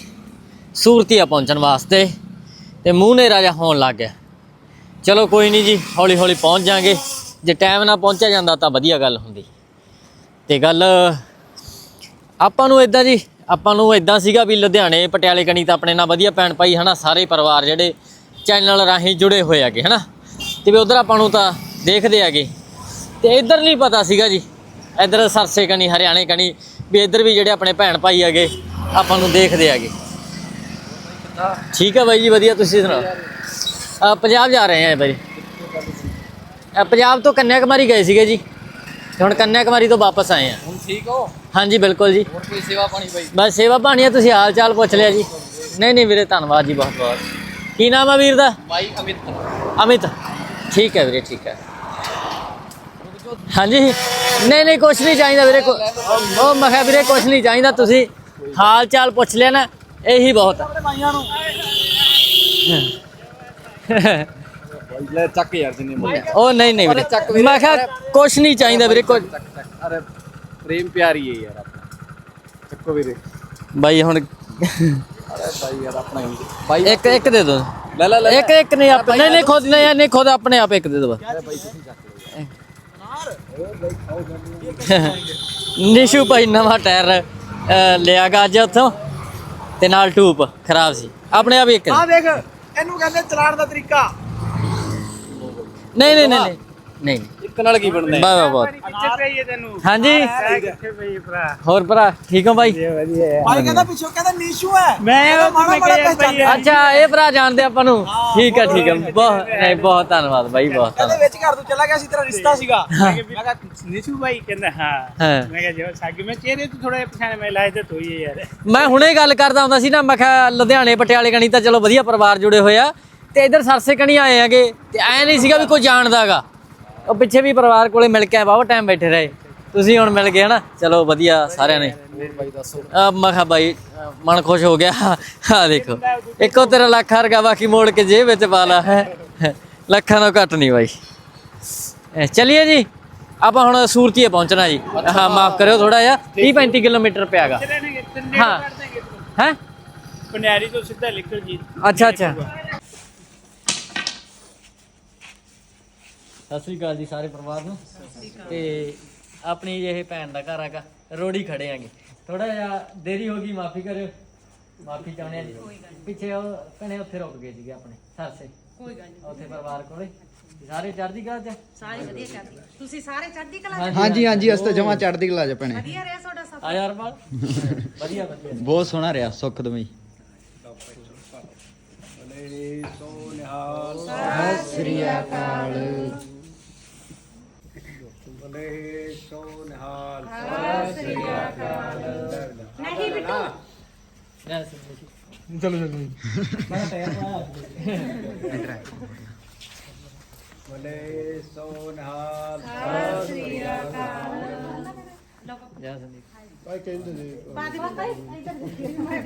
ਸੂਰਤੀਆ ਪਹੁੰਚਣ ਵਾਸਤੇ। ਤੇ ਮੂੰਹ ਨੇ ਰਾਜਾ ਹੋਣ ਲੱਗ ਗਿਆ। ਚਲੋ ਕੋਈ ਨਹੀਂ ਜੀ ਹੌਲੀ ਹੌਲੀ ਪਹੁੰਚ ਜਾਾਂਗੇ। ਜੇ ਟਾਈਮ ਨਾਲ ਪਹੁੰਚਿਆ ਜਾਂਦਾ ਤਾਂ ਵਧੀਆ ਗੱਲ ਹੁੰਦੀ। ਤੇ ਗੱਲ ਆਪਾਂ ਨੂੰ ਇਦਾਂ ਜੀ ਆਪਾਂ ਨੂੰ ਇਦਾਂ ਸੀਗਾ ਵੀ ਲੁਧਿਆਣੇ, ਪਟਿਆਲੇ, ਕਣੀ ਤਾਂ ਆਪਣੇ ਨਾਲ ਵਧੀਆ ਭੈਣ ਭਾਈ ਹਨਾ, ਸਾਰੇ ਪਰਿਵਾਰ ਜਿਹੜੇ ਚੈਨਲ ਰਾਹੀਂ ਜੁੜੇ ਹੋਏ ਹੈਗੇ ਹਨਾ। ਤੇ ਵੀ ਉਧਰ ਆਪਾਂ ਨੂੰ ਤਾਂ ਦੇਖਦੇ ਹੈਗੇ। ਤੇ ਇੱਧਰ ਨਹੀਂ ਪਤਾ ਸੀਗਾ ਜੀ, ਇੱਧਰ ਸਰਸੇ ਕਣੀ, ਹਰਿਆਣੇ ਕਣੀ, ਵੀ ਇੱਧਰ ਵੀ ਜਿਹੜੇ ਆਪਣੇ ਭੈਣ ਭਾਈ ਹੈਗੇ, ਆਪਾਂ ਨੂੰ ਦੇਖਦੇ ਹੈਗੇ। ਠੀਕ ਹੈ ਬਾਈ ਜੀ, ਵਧੀਆ, ਤੁਸੀਂ ਸੁਣਾਓ? ਪੰਜਾਬ ਜਾ ਰਹੇ ਹਾਂ ਬਾਈ। ਪੰਜਾਬ ਤੋਂ ਕੰਨਿਆ ਕੁਮਾਰੀ ਗਏ ਸੀਗੇ ਜੀ। ਤੇ ਹੁਣ ਕੰਨਿਆ ਕੁਮਾਰੀ ਤੋਂ ਵਾਪਸ ਆਏ ਆ।
ਹੁਣ ਠੀਕ ਹੋ?
ਹਾਂਜੀ ਬਿਲਕੁਲ ਜੀ।
ਹੋਰ ਕੋਈ ਸੇਵਾ ਪਾਣੀ ਬਾਈ?
ਬਸ ਸੇਵਾ ਪਾਣੀ ਆ ਤੁਸੀਂ ਹਾਲ ਚਾਲ ਪੁੱਛ ਲਿਆ ਜੀ। ਨਹੀਂ ਨਹੀਂ ਵੀਰੇ ਧੰਨਵਾਦ ਜੀ ਬਹੁਤ। ਬਹੁਤ ਕੀ ਨਾਮ ਆ ਵੀਰ ਦਾ?
ਬਾਈ ਅਮਿਤ।
ਅਮਿਤ। ਠੀਕ ਹੈ ਵੀਰੇ ਠੀਕ ਹੈ। ਹਾਂਜੀ। ਨਹੀਂ ਨਹੀਂ ਕੁਛ ਨਹੀਂ ਚਾਹੀਦਾ ਵੀਰੇ ਕੁ- ਉਹ ਮੈਂ ਕਿਹਾ ਵੀਰੇ ਕੁਛ ਨਹੀਂ ਚਾਹੀਦਾ ਤੁਸੀਂ ਹਾਲ ਚਾਲ ਪੁੱਛ ਲਿਆ ਨਾ ਇਹੀ ਬਹੁਤ
ਨੂੰ ਲੈ ਚੱਕ ਯਾਰ ਜਿੰਨੇ
ਉਹ ਨਹੀਂ ਨਹੀਂ ਵੀਰੇ। ਮੈਂ ਕਿਹਾ ਕੁਛ ਨਹੀਂ ਚਾਹੀਦਾ ਵੀਰੇ ਕੁਛ
ਅਰੇ ਪ੍ਰੇਮ ਪਿਆਰੀ ਹੈ ਯਾਰ ਆਪਣਾ। ਚੱਕੋ ਵੀਰੇ।
ਬਾਈ ਹੁਣ
ਅਰੇ ਬਾਈ ਯਾਰ ਆਪਣਾ ਹੀ ਬਾਈ
ਇੱਕ ਇੱਕ ਦੇ ਦੋ।
ਲੈ ਲੈ ਲੈ
ਇੱਕ ਇੱਕ ਨਹੀਂ ਆਪ ਨਹੀਂ ਨਹੀਂ ਖੁਦ ਨਹੀਂ ਨਹੀਂ ਖੁਦ ਆਪਣੇ ਆਪ ਇੱਕ ਦੇ ਦੋ [LAUGHS] ਨਿਸ਼ੂ ਭਾਈ ਨਵਾਂ ਟਾਇਰ ਅਹ, ਲਿਆਗਾ ਅੱਜ ਉੱਥੋਂ। ਤੇ ਨਾਲ ਟੂਬ ਖਰਾਬ ਸੀ। ਆਪਣੇ ਆਪ ਇੱਕ
ਆ ਦੇਖ ਇਹਨੂੰ ਕਹਿੰਦੇ ਚਲਾਣ ਦਾ ਤਰੀਕਾ।
ਨਹੀਂ ਨਹੀਂ ਨਹੀਂ। ਨਹੀਂ ਨਹੀਂ।
ਇੱਕ ਨਾਲ ਕੀ ਬਣਦਾ
ਵਾਹ ਵਾਹ ਬਹੁਤ
ਕਿੱਥੇ ਪਈ ਤੈਨੂੰ।
ਹਾਂਜੀ।
ਕਿੱਥੇ ਪਈ ਭਰਾ।
ਹੋਰ ਭਰਾ ਠੀਕ ਹੋ ਭਾਈ
ਵਧੀਆ
ਭਾਈ ਕਹਿੰਦਾ ਪਿੱਛੋਂ ਕਹਿੰਦਾ ਨੀਸ਼ੂ ਹੈ।
ਮੈਂ
ਮਾੜਾ ਮਾੜਾ ਪਹਿਚਾਣ
ਅੱਛਾ ਇਹ ਭਰਾ ਜਾਣਦੇ ਆਪਾਂ ਨੂੰ। ਠੀਕ ਹੈ ਠੀਕ ਹੈ। ਬਹੁਤ ਨਹੀਂ ਬਹੁਤ ਧੰਨਵਾਦ ਬਾਈ ਬਹੁਤ
ਕਹਿੰਦੇ
ਧੰਨਵਾਦ।
ਵਿੱਚ ਘਰ ਤੋਂ ਚਲਾ ਗਿਆ ਸੀ ਤੇਰਾ ਰਿਸ਼ਤਾ ਸੀਗਾ।
ਮੈਂ ਕਿਹਾ ਨੀਸ਼ੂ ਭਾਈ ਕਹਿੰਦਾ ਹਾਂ।
ਹਾਂ।
ਮੈਂ ਕਿਹਾ ਜੋ ਸਾਗ ਮੈਂ ਚਿਹਰੇ ਤੋਂ ਥੋੜਾ ਪਛਾਣ ਮੈਂ ਲਾਇ ਤੇ ਤੋਈ ਹੈ ਯਾਰ।
ਮੈਂ ਹੁਣੇ ਗੱਲ ਕਰਦਾ ਹੁੰਦਾ ਸੀ ਨਾ ਮੈਂ ਕਿਹਾ ਲੁਧਿਆਣੇ ਪਟਿਆਲੇ ਕਣੀ ਤਾਂ ਚਲੋ ਵਧੀਆ ਪਰਿਵਾਰ ਜੁੜੇ ਹੋਏ ਆ। ਤੇ ਇਧਰ ਸਰਸੇ ਕਣੀ ਆਏ ਹੈਗੇ ਤੇ ਐ ਨਹੀਂ ਸੀਗਾ ਵੀ ਕੋਈ ਜਾਣਦਾਗਾ ਉਹ ਪਿੱਛੇ ਵੀ ਪਰਿਵਾਰ ਕੋਲੇ ਮਿਲ ਕੇ ਬਹੁਤ ਟਾਈਮ ਬੈਠੇ ਰਹੇ। ਤੁਸੀਂ ਹੁਣ ਮਿਲ ਗਏ ਹਨਾ? ਚਲੋ ਵਧੀਆ ਸਾਰਿਆਂ ਨੇ। ਮੈਂ ਕਿਹਾ ਬਾਈ ਮਨ ਖੁਸ਼ ਹੋ ਗਿਆ। ਆ ਦੇਖੋ ਇੱਕੋ ਤੇਰਾ ਲੱਖ ਵਰਗਾ ਬਾਕੀ ਮੋੜ ਕੇ ਜੇਬ ਵਿੱਚ ਪਾ ਲਾ। ਹੈ ਲੱਖਾਂ ਤੋਂ ਘੱਟ ਨਹੀਂ ਬਾਈ। ਚਲਿਏ ਜੀ। ਆਪਾਂ ਹੁਣ ਸੂਰਤੀਏ ਪਹੁੰਚਣਾ ਜੀ। ਹਾਂ ਮਾਫ ਕਰਿਓ ਥੋੜਾ ਜਿਹਾ। 30 35 ਕਿਲੋਮੀਟਰ ਪਿਆਗਾ। ਹਾਂ। ਹੈ?
ਪਨਿਆਰੀ ਤੋਂ ਸਿੱਧਾ ਨਿਕਲ ਜੀ।
ਅੱਛਾ ਅੱਛਾ। ਸਤਿ ਸ੍ਰੀ ਅਕਾਲ ਜੀ ਸਾਰੇ ਪਰਿਵਾਰ ਨੂੰ। ਤੇ ਆਪਣੀ ਇਹ ਭੈਣ ਦਾ ਘਰ ਹੈਗਾ ਰੋੜੀ ਖੜੇ ਆਂਗੇ ਥੋੜਾ ਜਿਹਾ ਦੇਰੀ ਹੋ ਗਈ ਮਾਫੀ ਕਰਿਓ। ਮਾਫੀ ਚਾਹੁੰਦੇ ਆ ਜੀ। ਪਿੱਛੇ ਉਹ ਭੈਣੇ ਉੱਥੇ ਰੁਕ ਗਏ ਸੀਗੇ ਆਪਣੇ ਸਰਸੇ।
ਕੋਈ ਗੱਲ ਨਹੀਂ।
ਉੱਥੇ ਪਰਿਵਾਰ ਕੋਲੇ। ਸਾਰੇ ਚੜ੍ਹਦੀ ਕਲਾ ਚ?
ਸਾਰੇ ਵਧੀਆ ਚੜ੍ਹਦੀ ਤੁਸੀਂ ਸਾਰੇ ਚੜ੍ਹਦੀ ਕਲਾ ਚ?
ਹਾਂਜੀ ਹਾਂਜੀ ਅਸ ਤਾਂ ਜਮਾ ਚੜ੍ਹਦੀ ਕਲਾ ਚ ਭੈਣੇ
ਵਧੀਆ ਰਿਹਾ ਤੁਹਾਡਾ ਸਫ਼ਰ?
ਆ ਯਾਰ ਬਾਲ ਵਧੀਆ ਵਧੀਆ।
ਬਹੁਤ ਸੋਹਣਾ ਰਿਹਾ ਸੁਖਦਮਈ
ਨਹੀਂ ਬਿੱਟੂ
ਲੈ ਸੁਣ
ਚਲੋ ਚਲੋ
ਜਾ ਸੰਦੀਪ
ਬਾਦੀ ਬਾਤਾਈ ਇੱਧਰ ਦੇਖ ਮੈਂ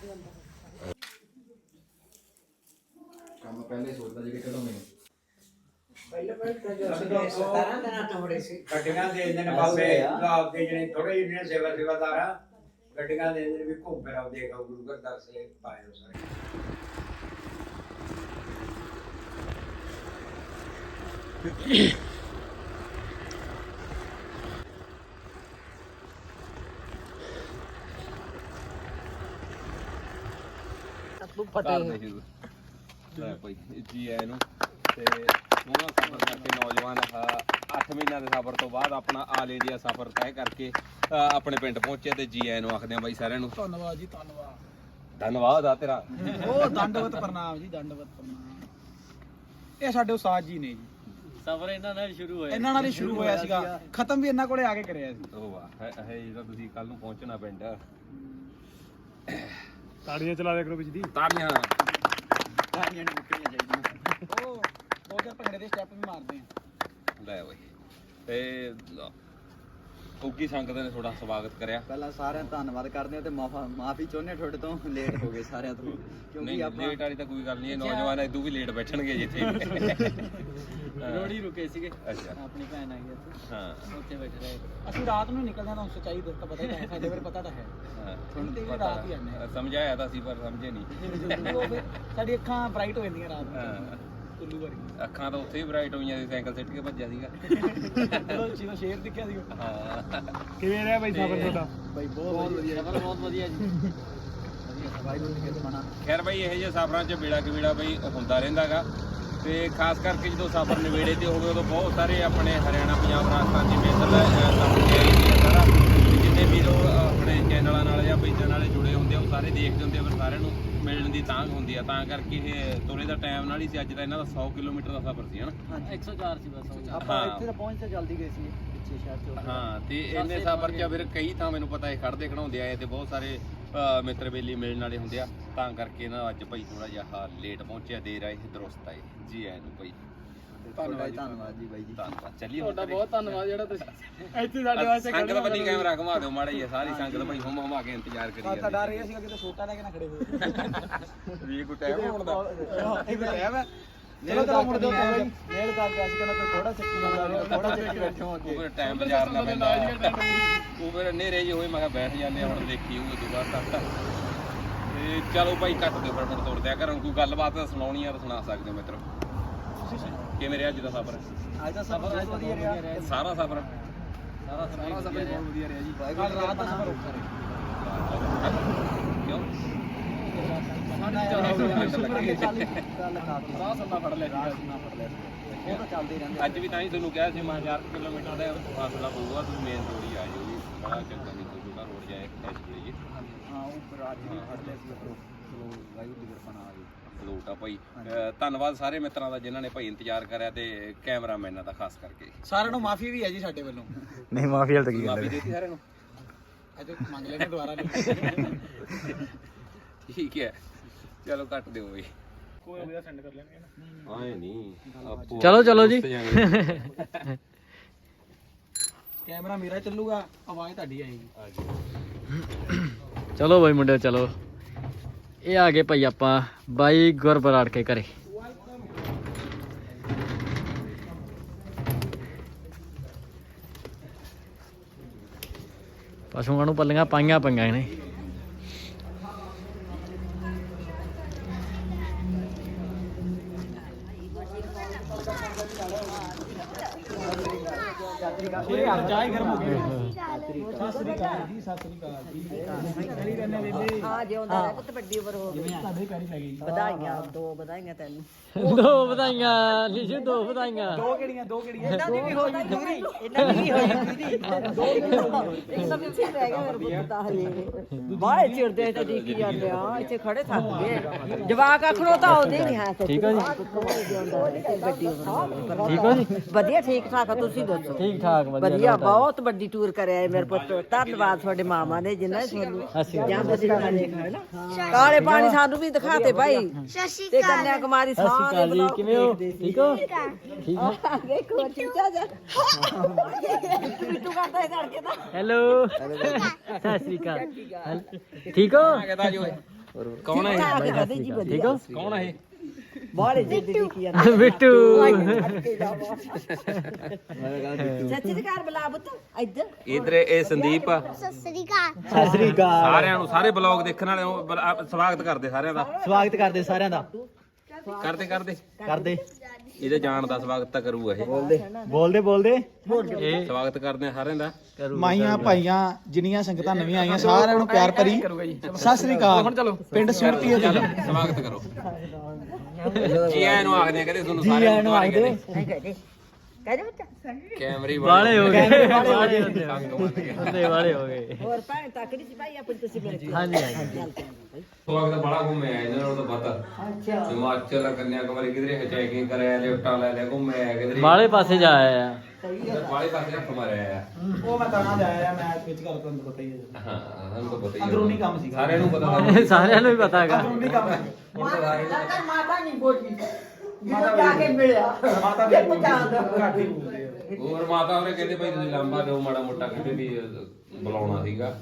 ਬੋਣਾ ਦੇ ਨਾ ਪਾ ਦੇ
ਗੱਡੀਆਂ ਦੇ ਦਿਨ ਬਾਬੇ ਆਪ ਦੇ ਜਿਹੜੇ ਥੋੜੇ ਜਿਹੇ ਸੇਵਾ ਸੇਵਾਦਾਰਾਂ ਗੱਡੀਆਂ ਦੇ ਦਿਨ ਵੀ ਘੁੰਮ ਫਿਰ ਆਉਂਦੇ ਦੇਖੋ ਗੁਰੂ ਘਰ ਦਰਸੇ ਪਾਇਓ ਸਾਰੇ
ਲੈ ਭਾਈ ਜੀ ਆਇਆਂ ਨੂੰ। ਤੇ ਸੋਹਣਾ ਸਫ਼ਰ ਕਰਕੇ ਨੌਜਵਾਨ 8 ਮਹੀਨਿਆਂ ਦੇ ਸਫ਼ਰ ਤੋਂ ਬਾਅਦ ਆਪਣਾ ਆਲ ਇੰਡੀਆ ਸਫ਼ਰ ਤੈਅ ਕਰਕੇ ਅ, ਆਪਣੇ ਪਿੰਡ ਪਹੁੰਚੇ ਤੇ ਜੀ ਆਇਆਂ ਨੂੰ ਆਖਦੇ ਆ ਬਾਈ ਸਾਰਿਆਂ ਨੂੰ।
ਧੰਨਵਾਦ ਜੀ ਧੰਨਵਾਦ।
ਧੰਨਵਾਦ ਆ ਤੇਰਾ।
ਉਹ ਦੰਡਵਤ ਪ੍ਰਣਾਮ ਜੀ ਦੰਡਵਤ ਪ੍ਰਣਾਮ। ਇਹ ਸਾਡੇ ਉਸਤਾਦ ਜੀ ਨੇ ਜੀ।
ਸਫ਼ਰ ਇਹਨਾਂ ਨਾਲ ਸ਼ੁਰੂ ਹੋਇਆ।
ਇਹਨਾਂ ਨਾਲ ਹੀ ਸ਼ੁਰੂ ਹੋਇਆ ਸੀਗਾ। ਖਤਮ ਵੀ ਇਹਨਾਂ ਕੋਲੇ ਆ ਕੇ ਕਰਿਆ ਸੀ।
ਉਹ ਵਾਹ ਹੈ ਹੈ ਜਿਹੜਾ ਤੁਸੀਂ ਕੱਲ ਨੂੰ ਪਹੁੰਚਣਾ ਪਿੰਡ।
ਤਾੜੀਆਂ ਚਲਾ ਦਿਆ ਕਰੋ ਵਿੱਚ ਦੀ।
ਤਾਲੀਆਂ
ਤਾਲੀਆਂ ਨਹੀਂ ਮੁੱਕਣੀਆਂ ਚਾਹੀਦੀਆਂ।
ਉਹ ਚਾਰ ਭੰਗੜੇ ਦੇ ਸਟੈਪ ਵੀ ਮਾਰਦੇ ਆ।
ਲੈ ਬਾਈ ਤੇ ਉੱਗੀ ਸੰਗਤ ਨੇ ਤੁਹਾਡਾ ਸਵਾਗਤ ਕਰਿਆ।
ਪਹਿਲਾਂ ਸਾਰਿਆਂ ਦਾ ਧੰਨਵਾਦ ਕਰਦੇ ਹਾਂ ਤੇ ਮਾਫਾ ਚਾਹੁੰਦੇ ਹਾਂ ਤੁਹਾਡੇ ਤੋਂ ਲੇਟ ਹੋ ਗਏ ਸਾਰਿਆਂ ਤੋਂ। ਕਿਉਂਕਿ ਆਪਾਂ
ਲੇਟ ਵਾਲੀ ਤਾਂ ਕੋਈ ਗੱਲ ਨਹੀਂ ਇਹ ਨੌਜਵਾਨ ਇਦੋਂ ਵੀ ਲੇਟ ਬੈਠਣਗੇ ਜਿੱਥੇ [LAUGHS]
ਰੋੜੀ ਰੁਕੇ ਸੀਗੇ।
ਅੱਛਾ।
ਆਪਣੀ ਭੈਣ ਆਈ ਇੱਥੇ।
ਹਾਂ।
ਉੱਥੇ ਬੈਠੇ ਰਹੇ।
ਅਸੀਂ ਰਾਤ ਨੂੰ ਨਿਕਲਦੇ ਹਾਂ ਤਾਂ ਸੱਚਾਈ ਦਾ ਤਾਂ ਪਤਾ ਹੀ ਹੈ ਸਾਡੇ ਬਾਰੇ ਪਤਾ ਤਾਂ ਹੈ।
ਹਾਂ।
ਹੁਣ ਤੇ ਵੀ
ਪਤਾ।
ਰਾਤ ਹੀ ਆਉਂਦੇ ਆ।
ਸਮਝਾਇਆ ਤਾਂ ਸੀ ਪਰ ਸਮਝੇ ਨਹੀਂ।
ਉਹ ਫਿਰ ਸਾਡੀ ਅੱਖਾਂ ਬ੍ਰਾਈਟ ਹੋ ਜਾਂਦੀਆਂ ਰਾਤ ਨੂੰ।
ਹਾਂ।
ਕੁੱਲੂ ਵਰਗੀ।
ਅੱਖਾਂ ਤਾਂ ਉੱਥੇ ਹੀ ਬ੍ਰਾਈਟ ਹੋਈਆਂ ਸੀ ਸਾਈਕਲ ਸਿੱਟ ਕੇ ਭੱਜਿਆ ਸੀਗਾ।
ਚਲੋ ਚੀਨੋ ਸ਼ੇਰ ਦਿਖਿਆ ਸੀ।
ਹਾਂ।
ਕਿਵੇਂ ਰਿਹਾ ਬਾਈ ਸਫ਼ਰ ਤੁਹਾਡਾ?
ਬਾਈ ਬਹੁਤ ਵਧੀਆ।
ਸਫ਼ਰ ਬਹੁਤ ਵਧੀਆ ਜੀ।
ਬਾਈ ਨੂੰ ਕਿਤੇ ਮਨਾ
ਖੈਰ ਬਈ ਇਹੋ ਜਿਹੇ ਸਫ਼ਰਾਂ 'ਚ ਬੇੜਾ ਕਬੀੜਾ ਬਈ ਹੁੰਦਾ ਰਹਿੰਦਾਗਾ। ਤੇ ਖਾਸ ਕਰਕੇ ਜਦੋਂ ਸਫ਼ਰ ਨਵੇੜੇ ਤੇ ਹੋਵੇ ਉਦੋਂ ਬਹੁਤ ਸਾਰੇ ਆਪਣੇ ਹਰਿਆਣਾ ਪੰਜਾਬ ਰਾਜਸਥਾਨ ਜਿਵੇਂ ਸੀ ਸਾਰਾ। ਜਿੰਨੇ ਵੀ ਲੋਕ ਆਪਣੇ ਚੈਨਲਾਂ ਨਾਲ ਜਾਂ ਪੇਜਾਂ ਨਾਲ ਜੁੜੇ ਹੁੰਦੇ ਆ ਉਹ ਸਾਰੇ ਦੇਖਦੇ ਹੁੰਦੇ ਆ ਫਿਰ ਸਾਰਿਆਂ ਨੂੰ ਮਿਲਣ ਦੀ ਤਾਂਘ ਹੁੰਦੀ ਆ। ਤਾਂ ਕਰਕੇ ਇਹ ਤੁਰੇ ਦਾ ਟਾਈਮ ਨਾਲ ਹੀ ਸੀ ਅੱਜ ਦਾ ਇਹਨਾਂ ਦਾ 100 ਕਿਲੋਮੀਟਰ ਦਾ ਸਫ਼ਰ ਸੀ ਹਨਾ?
104 ਸੀ ਬਸ
ਆਪਾਂ। ਇੱਥੇ ਤਾਂ ਪਹੁੰਚ ਤੇ ਜਲਦੀ ਗਏ ਸੀ ਪਿੱਛੇ ਸ਼ਹਿਰ ਤੋਂ
ਹਾਂ ਤੇ ਇੰਨੇ ਸਫ਼ਰ 'ਚ ਫਿਰ ਕਈ ਥਾਂ ਮੈਨੂੰ ਪਤਾ ਹੈ ਖੜਦੇ ਖੜਾਉਂਦੇ ਆਏ ਤੇ ਬਹੁਤ ਸਾਰੇ ਮਿੱਤਰ ਬੇਲੀ ਮਿਲਣ ਵਾਲੇ ਹੁੰਦੇ ਆ। ਤਾਂ ਕਰਕੇ ਨਾ ਅੱਜ ਭਾਈ ਥੋੜਾ ਜਿਹਾ ਲੇਟ ਪਹੁੰਚਿਆ ਦੇਰ ਆਏ ਦਰੁਸਤ ਆਏ ਜੀ ਆਇਆਂ ਨੂੰ ਭਾਈ।
ਧੰਨਵਾਦ ਧੰਨਵਾਦ ਜੀ ਬਾਈ ਜੀ।
ਧੰਨਵਾਦ। ਚੱਲੀਏ
ਤੁਹਾਡਾ ਬਹੁਤ ਧੰਨਵਾਦ ਜਿਹੜਾ ਤੁਸੀਂ
ਇੱਥੇ ਸਾਡੇ ਵਾਸਤੇ
ਸੰਗਤ ਵੱਡੀ ਕੈਮਰਾ ਘੁਮਾ ਦਿਓ ਮਾੜਾ ਜਿਹਾ ਸਾਰੀ ਸੰਗਤ ਭਾਈ ਹੁਮ ਹੁਮਾ ਕੇ ਇੰਤਜ਼ਾਰ ਕਰੀ
ਤਾਂ
ਜਾਂਦੀ
ਡਰ ਇਹ ਸੀਗਾ ਕਿਤੇ ਛੋਟਾ ਲੈ ਕੇ ਨਾ ਖੜੇ ਹੋਏ? [LAUGHS]
ਵੀ ਕੋਈ ਟਾਈਮ ਹੋਣ ਦਾ।
ਇਹ ਵੀ ਟਾਈਮ ਹੈ ਚਲੋ ਚਲੋ ਮੁੜ ਜਾਓ ਬਾਈ। ਨੇੜ ਦਾ ਕੇ ਅਸੀਂ ਕਹਿੰਦਾ ਥੋੜਾ ਚੱਕੀ ਜਾਂਦਾ ਥੋੜਾ ਚੱਕੀ ਬੈਠੇ ਹੋ
ਉਹ
ਅੱਗੇ
ਫਿਰ ਟਾਈਮ ਬਾਜ਼ਾਰ ਪੈਂਦਾ। ਉਹ ਫਿਰ ਨੇਰੇ ਜਿਹੇ ਹੋਏ ਮੈਂ ਕਿਹਾ ਬੈਠ ਜਾਂਦੇ ਹੁਣ ਦੇਖੀ ਬਾਅਦ ਤੱਕ ਤੇ ਚਲੋ ਭਾਈ ਕੱਟ ਦਿਓ ਫਿਰ ਫਿਰ ਤੋੜਦੇ ਆ ਘਰੋਂ ਕੋਈ ਗੱਲਬਾਤ ਸੁਣਾਉਣੀ ਆ ਤਾਂ ਸੁਣਾ ਸਕਦੇ ਹੋ ਮਿੱਤਰੋ। ਕਿਵੇਂ ਰਿਹਾ ਅੱਜ ਦਾ ਸਫ਼ਰ?
ਅੱਜ ਦਾ ਸਫ਼ਰ ਬਹੁਤ ਵਧੀਆ ਰਿਹਾ।
ਸਾਰਾ ਸਫ਼ਰ?
ਸਾਰਾ
ਸਫ਼ਰ ਬਹੁਤ ਵਧੀਆ ਰਿਹਾ ਜੀ। ਕੱਲ ਰਾਤ ਦਾ ਸਫ਼ਰ ਔਖਾ ਰਿਹਾ।
ਕਿਉਂ?
ਰਾਹ ਸੰਨਾ ਫੜ ਲਿਆ
ਉਹ ਤਾਂ ਚੱਲਦੇ ਰਹਿੰਦੇ
ਅੱਜ ਵੀ ਤਾਂ ਹੀ ਤੁਹਾਨੂੰ ਕਿਹਾ ਸੀ ਮੈਂ 4 ਕਿਲੋਮੀਟਰ ਦਾ ਫਾਸਲਾ ਪਊਗਾ ਤੁਸੀਂ ਮੇਨ ਰੋਡ ਹੀ ਆ ਜਾਓ ਜੀ ਬੜਾ ਚੰਗਾ ਨਹੀਂ ਕੋਈ ਰੋਡ ਜਾਏ ਐਸ ਜਾਈਏ ਸਲੂਟ ਆ ਭਾਈ। ਅਹ ਧੰਨਵਾਦ ਸਾਰੇ ਮਿੱਤਰਾਂ ਦਾ ਜਿਨ੍ਹਾਂ ਨੇ ਭਾਈ ਇੰਤਜ਼ਾਰ ਕਰਿਆ ਤੇ ਕੈਮਰਾਮੈਨਾਂ ਦਾ ਖਾਸ ਕਰਕੇ।
ਸਾਰਿਆਂ ਨੂੰ ਮਾਫੀ ਵੀ ਹੈ ਜੀ ਸਾਡੇ ਵੱਲੋਂ।
ਨਹੀਂ ਮਾਫੀ ਹਾਲ ਤੱਕ
ਮਾਫੀ ਦਿੱਤੀ ਸਾਰਿਆਂ ਨੂੰ?
ਅੱਜ ਮੰਗ ਲੈਣੇ ਦੁਬਾਰਾ ਨਹੀਂ।
ਠੀਕ ਹੈ। ਚਲੋ ਕੱਟ ਦਿਓ ਬਈ।
ਕੋਈ ਉਹਦਾ ਸੈਂਡ ਕਰ ਲੈਣਗੇ ਨਾ।
ਆਏ ਨਹੀਂ। ਆਪੋ
ਚਲੋ ਚਲੋ ਜੀ।
ਕੈਮਰਾ ਮੇਰਾ ਚੱਲੂਗਾ ਆਵਾਜ਼ ਤੁਹਾਡੀ ਆਏਗੀ।
ਚਲੋ ਬਾਈ ਮੁੰਡਿਓ, ਚਲੋ। ਇਹ ਆ ਗਏ ਭਾਈ ਆਪਾਂ ਬਾਈ ਗੁਰਬਰਾੜ ਕੇ ਘਰੇ। ਪਸ਼ੂਆਂ ਨੂੰ ਪੱਲੀਆਂ ਪਾਈਆਂ ਪਈਆਂ ਨੇ
ਚਾਹ ਹੀ ਗਰਮ ਹੋ ਗਈ ਸਤਿ ਸ੍ਰੀ ਅਕਾਲ ਜੀ ਸਤਿ ਸ੍ਰੀ ਅਕਾਲ ਜੀ। ਕਰੀ ਰਹਿੰਦੇ ਬੇਬੇ?
ਆ ਜਿਉਂਦਾ ਰਹਿ ਪੁੱਤ ਵੱਡੀ ਉਮਰ ਹੋ ਗਈ।
ਤੁਹਾਡੇ ਘਰ ਹੀ ਪੈ ਗਈ।
ਵਧਾਈਆਂ ਦੋ ਵਧਾਈਆਂ ਤੈਨੂੰ। [LAUGHS]
ਦੋ ਵਧਾਈਆਂ ਲਿਸ਼ੂ ਦੋ ਵਧਾਈਆਂ।
ਦੋ ਕਿਹੜੀਆਂ ਦੋ ਕਿਹੜੀਆਂ?
ਇਹਨਾਂ ਦੀ ਵੀ ਹੋ ਗਈ ਪੂਰੀ। ਇਹਨਾਂ ਦੀ ਵੀ ਹੋਈ ਪੂਰੀ। ਇੱਕ ਤਾਂ ਪਿੱਛੇ ਰਹਿ ਗਿਆ ਮੇਰੇ ਪੁੱਤ ਤਾਂ ਹਲੇ ਬਾਹਰ ਚਿਰਦੇ ਤੇ ਦੇਖੀ ਜਾਂਦੇ ਆ ਇੱਥੇ ਖੜੇ ਥੱਕ ਗਏ। ਜਵਾਕ ਆਖਣੋ ਤਾਂ। ਆਉਂਦੇ ਨਹੀਂ ਹੈ
ਠੀਕ ਆ ਜੀ।
ਵੱਡੀ ਉਮਰ
ਠੀਕ ਹੋ ਜੀ।
ਵਧੀਆ ਠੀਕ ਠਾਕ ਆ ਤੁਸੀਂ ਦੱਸੋ।
ਠੀਕ ਠਾਕ ਵਧੀਆ
ਵਧੀਆ ਬਹੁਤ ਵੱਡੀ ਟੂਰ ਕਰਿਆ ਹੈ ਮੇਰੇ ਪੁੱਤ। ਧੰਨਵਾਦ ਤੁਹਾਡੇ ਮਾਮਾ ਨੇ ਜਿਨ੍ਹਾਂ ਨੇ? ਤੁਹਾਨੂੰ ਜਾਂ ਤੁਸੀਂ ਕਾਲੇ ਪਾਣੀ ਸਾਨੂੰ ਵੀ ਦਿਖਾਤੇ ਭਾਈ।
ਸਤਿ ਸ਼੍ਰੀ
ਤੇ ਕੰਨਿਆ ਕੁਮਾਰੀ
ਸਾਰੇ ਅਕਾਲ ਜੀ ਕਿਵੇਂ ਹੋ? ਠੀਕ ਹੋ? ਠੀਕ ਹੋ?
ਦੇਖੋ ਚੂਚਾ ਜਾ ਤੂੰ ਕਰਦਾ ਹੈ ਧੜਕੇ ਦਾ।
ਹੈਲੋ। ਸਤਿ ਸ਼੍ਰੀ ਅਕਾਲ। ਹੈਲ- ਠੀਕ ਹੋ? ਕੌਣ ਹੈ
ਠੀਕ ਹੋ?
ਕੌਣ ਹੈ
ਬਾਹਲੇ ਜਿੱਦ ਦੀ ਕੀ ਜਾਂਦੇ
ਬਿੱਟੂ।
ਸੱਚੀ ਦੇ ਘਰ ਬੁਲਾ ਪੁੱਤ ਇੱਧਰ।
ਇਧਰ ਇਹ ਸੰਦੀਪ ਆ।
ਸਤਿ ਸ਼੍ਰੀ ਅਕਾਲ
ਸਤਿ ਸ੍ਰੀ ਅਕਾਲ
ਸਾਰਿਆਂ ਨੂੰ ਸਾਰੇ ਬਲੌਗ ਦੇਖਣ ਵਾਲਿਆਂ ਨੂੰ ਬਲ- ਆ- ਸਵਾਗਤ ਕਰਦੇ ਸਾਰਿਆਂ ਦਾ।
ਸਵਾਗਤ ਕਰਦੇ ਸਾਰਿਆਂ ਦਾ।
ਕਰਦੇ ਕਰਦੇ।
ਕਰਦੇ।
ਇਹਦੇ ਜਾਣ ਦਾ ਸਵਾਗਤ ਤਾਂ ਕਰੂਗਾ ਇਹ।
ਬੋਲਦੇ। ਬੋਲਦੇ
ਇਹ
ਸਵਾਗਤ ਕਰਦੇ ਆ ਸਾਰਿਆਂ ਦਾ।
ਮਾਈਆਂ ਭਾਈਆਂ ਜਿੰਨੀਆਂ ਸੰਗਤਾਂ ਨਵੀਆਂ ਆਈਆਂ ਸਾਰਿਆਂ ਨੂੰ ਪਿਆਰ ਭਰੀ। ਸਤਿ ਸ੍ਰੀ ਅਕਾਲ। ਹੁਣ ਚਲੋ। ਪਿੰਡ ਸੁਰਤੀ ਹੈ ਜੀ
ਸਵਾਗਤ ਕਰੋ। ਜੀ ਆਇਆਂ ਨੂੰ ਆਖਦੇ ਆ ਕਹਿੰਦੇ ਤੁਹਾਨੂੰ
ਜੀ
ਸਾਰਿਆਂ
ਆਇਆਂ ਨੂੰ ਆਖਦੇ।
ਨਹੀਂ ਕਹਦੇ ਬੱਚਾ?
ਕੈਮਰੇ
ਵਾਲੇ ਹੋ ਗਏ। ਵਾਲੇ
ਮੰਨ ਗਏ।
ਹੁੰਦੇ ਵਾਲੇ ਹੋ ਗਏ।
ਹੋਰ ਭੈਣ ਤੱਕੜੀ ਸੀ ਭਾਈ ਆਪਣੀ ਤੁਸੀਂ ਕੇ
ਹਾਂਜੀ ਹਾਂਜੀ।
ਸਵਾਗਤ ਬੜਾ ਘੁੰਮੇ ਆਏ ਇਹਨਾਂ ਨੂੰ ਤਾਂ ਪਤਾ
ਅੱਛਾ।
ਹਿਮਾਚਲ ਕੰਨਿਆਕੁਮਾਰੀ ਕਿਧਰੇ ਹਚੈਕਿੰਗ ਕਰਿਆ ਲਿਫਟਾਂ ਲੈ ਲੈ ਘੁੰਮੇ ਆਏ ਕਿਧਰੇ।
ਵਾਲੇ ਪਾਸੇ ਜਾ ਆਇਆ। ਆ।
ਵਾਲੇ ਪਾਸੇ ਹੱਥ ਮਾਰਿਆ ਆ।
ਉਹ ਮੈਂ ਤਾਂ ਨਾ ਜਾਇਆ ਮੈਚ ਵਿੱਚ ਗੱਲ ਤੁਹਾਨੂੰ ਪਤਾ ਹੀ ਹੈ
ਹਾਂ ਸਾਨੂੰ ਤਾਂ ਪਤਾ ਹੀ ਆ।
ਅੰਦਰੂਨੀ ਕੰਮ ਸੀਗਾ।
ਸਾਰਿਆਂ ਨੂੰ ਪਤਾ [LAUGHS] ਸਾਨੂੰ
ਸਾਰਿਆਂ ਨੂੰ ਹੀ ਪਤਾ ਹੈਗਾ।
ਅੰਦਰੂਨੀ ਕੰਮ ਹੈ।
ਮਾਤਾ ਨਹੀਂ ਬੋਲੀ ਜਦੋਂ ਜਾ। ਕੇ ਮਿਲਿਆ
ਮਾਤਾ ਵੀ ਘੱਟ ਹੀ ਬੋਲਦੇ ਆ
ਹੋਰ ਮਾਤਾ ਉਹਨੇ ਕਹਿੰਦੇ ਭਾਈ ਤੁਸੀਂ ਲਾਂਬਾ ਦਿਓ ਮਾੜਾ ਮੋਟਾ ਕਿਤੇ ਵੀ। ਅਹ, ਬੁਲਾਉਣਾ ਸੀਗਾ।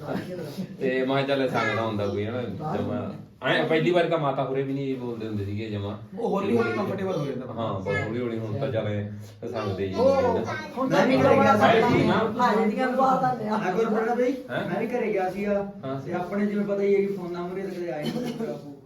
ਤੇ ਮੈਂ ਚੱਲ ਸੰਗਦਾ ਹੁੰਦਾ ਕੋਈ ਹਨਾ ਜਮਾ। ਐ ਪਹਿਲੀ ਵਾਰ ਤਾਂ ਮਾਤਾ ਹੋਰੇ ਵੀ ਨਹੀਂ ਬੋਲਦੇ ਹੁੰਦੇ ਸੀਗੇ ਜਮਾ।
ਉਹ ਹੌਲੀ ਹੌਲੀ ਕੰਫਰਟੇਬਲ ਹੋ ਜਾਂਦਾ।
ਹਾਂ ਬਹੁਤ ਹੌਲੀ ਹੌਲੀ ਹੁਣ ਤਾਂ ਚੱਲ ਇਹ ਸੰਗਦੇ ਹੀ
ਹੁਣ ਤਾਂ ਨਿਕਲ ਗਿਆ
ਹੈ ਠੀਕ ਨਾ
ਹਾਲੇ ਦੀਆਂ ਬਾਤਾਂ ਨੇ।
ਆ ਗੁਰ ਬੜਾ ਬਈ? ਮੈਂ ਵੀ ਘਰੇ ਗਿਆ ਸੀਗਾ। ਤੇ ਆਪਣੇ ਜਿਵੇਂ ਪਤਾ ਹੀ ਹੈ ਕਿ ਫੋਨਾਂ ਮੁਰੇ ਤੇ ਕਦੇ ਆਏ ਨਹੀਂ [LAUGHS]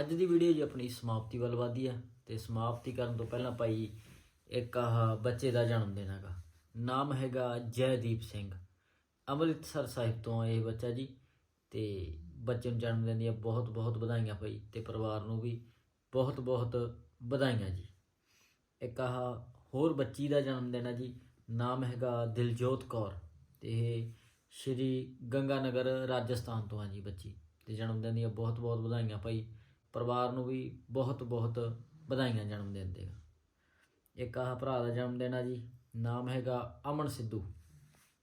ਅੱਜ ਦੀ ਵੀਡੀਓ ਜੀ ਆਪਣੀ ਸਮਾਪਤੀ ਵੱਲ ਵਧਦੀ ਆ ਤੇ ਸਮਾਪਤੀ ਕਰਨ ਤੋਂ ਪਹਿਲਾਂ ਭਾਈ ਇੱਕ ਆਹ ਬੱਚੇ ਦਾ ਜਨਮ ਦਿਨ ਹੈਗਾ। ਨਾਮ ਹੈਗਾ ਜੈਦੀਪ ਸਿੰਘ। ਅੰਮ੍ਰਿਤਸਰ ਸਾਹਿਬ ਤੋਂ ਇਹ ਬੱਚਾ ਜੀ ਤੇ ਬੱਚੇ ਨੂੰ ਜਨਮ ਦਿਨ ਦੀਆਂ ਬਹੁਤ ਬਹੁਤ ਵਧਾਈਆਂ ਭਾਈ ਤੇ ਪਰਿਵਾਰ ਨੂੰ ਵੀ ਬਹੁਤ ਬਹੁਤ ਵਧਾਈਆਂ ਜੀ। ਇੱਕ ਆਹ ਹੋਰ ਬੱਚੀ ਦਾ ਜਨਮ ਦਿਨ ਹੈ ਜੀ, ਨਾਮ ਹੈਗਾ ਦਿਲਜੋਤ ਕੌਰ ਤੇ ਇਹ ਸ਼੍ਰੀ ਗੰਗਾਨਗਰ ਰਾਜਸਥਾਨ ਤੋਂ ਆ ਜੀ ਬੱਚੀ ਤੇ ਜਨਮ ਦਿਨ ਦੀਆਂ ਬਹੁਤ ਬਹੁਤ ਵਧਾਈਆਂ ਭਾਈ ਪਰਿਵਾਰ ਨੂੰ ਵੀ ਬਹੁਤ ਬਹੁਤ ਵਧਾਈਆਂ ਜਨਮ ਦਿਨ ਦੇ ਇੱਕ ਆਹ ਭਰਾ ਦਾ ਜਨਮ ਦਿਨ ਆ ਜੀ, ਨਾਮ ਹੈਗਾ ਅਮਨ ਸਿੱਧੂ।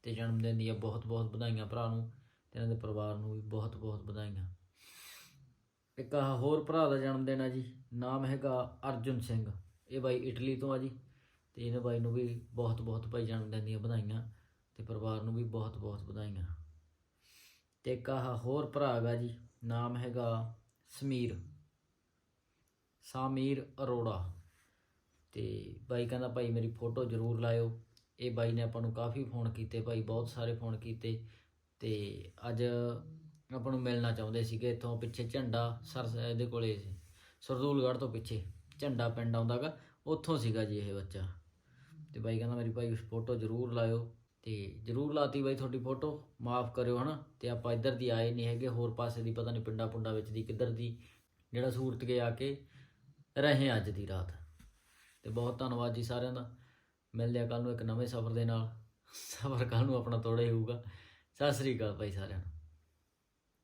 ਤੇ ਜਨਮ ਦਿਨ ਦੀਆਂ ਬਹੁਤ ਬਹੁਤ ਵਧਾਈਆਂ ਭਰਾ ਨੂੰ, ਤੇ ਇਹਨਾਂ ਦੇ ਪਰਿਵਾਰ ਨੂੰ ਵੀ ਬਹੁਤ ਬਹੁਤ ਵਧਾਈਆਂ। ਇੱਕ ਆਹ ਹੋਰ ਭਰਾ ਦਾ ਜਨਮ ਦਿਨ ਆ ਜੀ, ਨਾਮ ਹੈਗਾ ਅਰਜੁਨ ਸਿੰਘ। ਇਹ ਬਾਈ ਇਟਲੀ ਤੋਂ ਆ ਜੀ, ਤੇ ਇਹਨਾਂ ਬਾਈ ਨੂੰ ਵੀ ਬਹੁਤ ਬਹੁਤ ਭਾਈ ਜਨਮ ਦਿਨ ਦੀਆਂ ਵਧਾਈਆਂ, ਤੇ ਪਰਿਵਾਰ ਨੂੰ ਵੀ ਬਹੁਤ ਬਹੁਤ ਵਧਾਈਆਂ। ਤੇ ਇੱਕ ਆਹ ਹੋਰ ਭਰਾ ਹੈਗਾ ਜੀ, ਨਾਮ ਹੈਗਾ ਸਮੀਰ। ਸਾਮੀਰ ਅਰੋੜਾ। ਤੇ ਬਾਈ ਕਹਿੰਦਾ, ਭਾਈ ਮੇਰੀ ਫੋਟੋ ਜ਼ਰੂਰ ਲਾਇਓ। ਇਹ ਬਾਈ ਨੇ ਆਪਾਂ ਨੂੰ ਕਾਫੀ ਫੋਨ ਕੀਤੇ, ਭਾਈ ਬਹੁਤ ਸਾਰੇ ਫੋਨ ਕੀਤੇ। ਤੇ ਅੱਜ ਆਪਾਂ ਨੂੰ ਮਿਲਣਾ ਚਾਹੁੰਦੇ ਸੀਗੇ ਇੱਥੋਂ ਪਿੱਛੇ ਝੰਡਾ ਸਰ, ਇਹਦੇ ਕੋਲੇ ਸਰਦੂਲਗੜ੍ਹ ਤੋਂ ਪਿੱਛੇ, ਝੰਡਾ ਪਿੰਡ ਆਉਂਦਾਗਾ, ਉੱਥੋਂ ਸੀਗਾ ਜੀ ਇਹ ਬੱਚਾ। ਤੇ ਬਾਈ ਕਹਿੰਦਾ, ਮੇਰੀ ਭਾਈ ਫੋਟੋ ਜ਼ਰੂਰ ਲਾਇਓ। ਤੇ ਜ਼ਰੂਰ ਲਾਤੀ ਬਾਈ ਤੁਹਾਡੀ ਫੋਟੋ, ਮਾਫ ਕਰਿਓ ਹਨਾ। ਤੇ ਆਪਾਂ ਇੱਧਰ ਦੀ ਆਏ ਨਹੀਂ ਹੈਗੇ, ਹੋਰ ਪਾਸੇ ਦੀ ਪਤਾ ਨਹੀਂ ਪਿੰਡਾਂ ਪੁੰਡਾਂ ਵਿੱਚ ਦੀ ਕਿੱਧਰ ਦੀ, ਜਿਹੜਾ ਸੂਰਤ ਕੇ ਆ ਕੇ ਰਹੇ ਅੱਜ ਦੀ ਰਾਤ। ਤੇ ਬਹੁਤ ਧੰਨਵਾਦ ਜੀ ਸਾਰਿਆਂ ਦਾ। ਮਿਲਦੇ ਆ ਕੱਲ ਨੂੰ ਇੱਕ ਨਵੇਂ ਸਫ਼ਰ ਦੇ ਨਾਲ। ਸਫ਼ਰ ਸਬਰ ਨੂੰ ਆਪਣਾ ਤੋੜੇ ਹੋਊਗਾ। ਸਤਿ ਸ੍ਰੀ ਅਕਾਲ ਭਾਈ ਸਾਰਿਆਂ ਨੂੰ।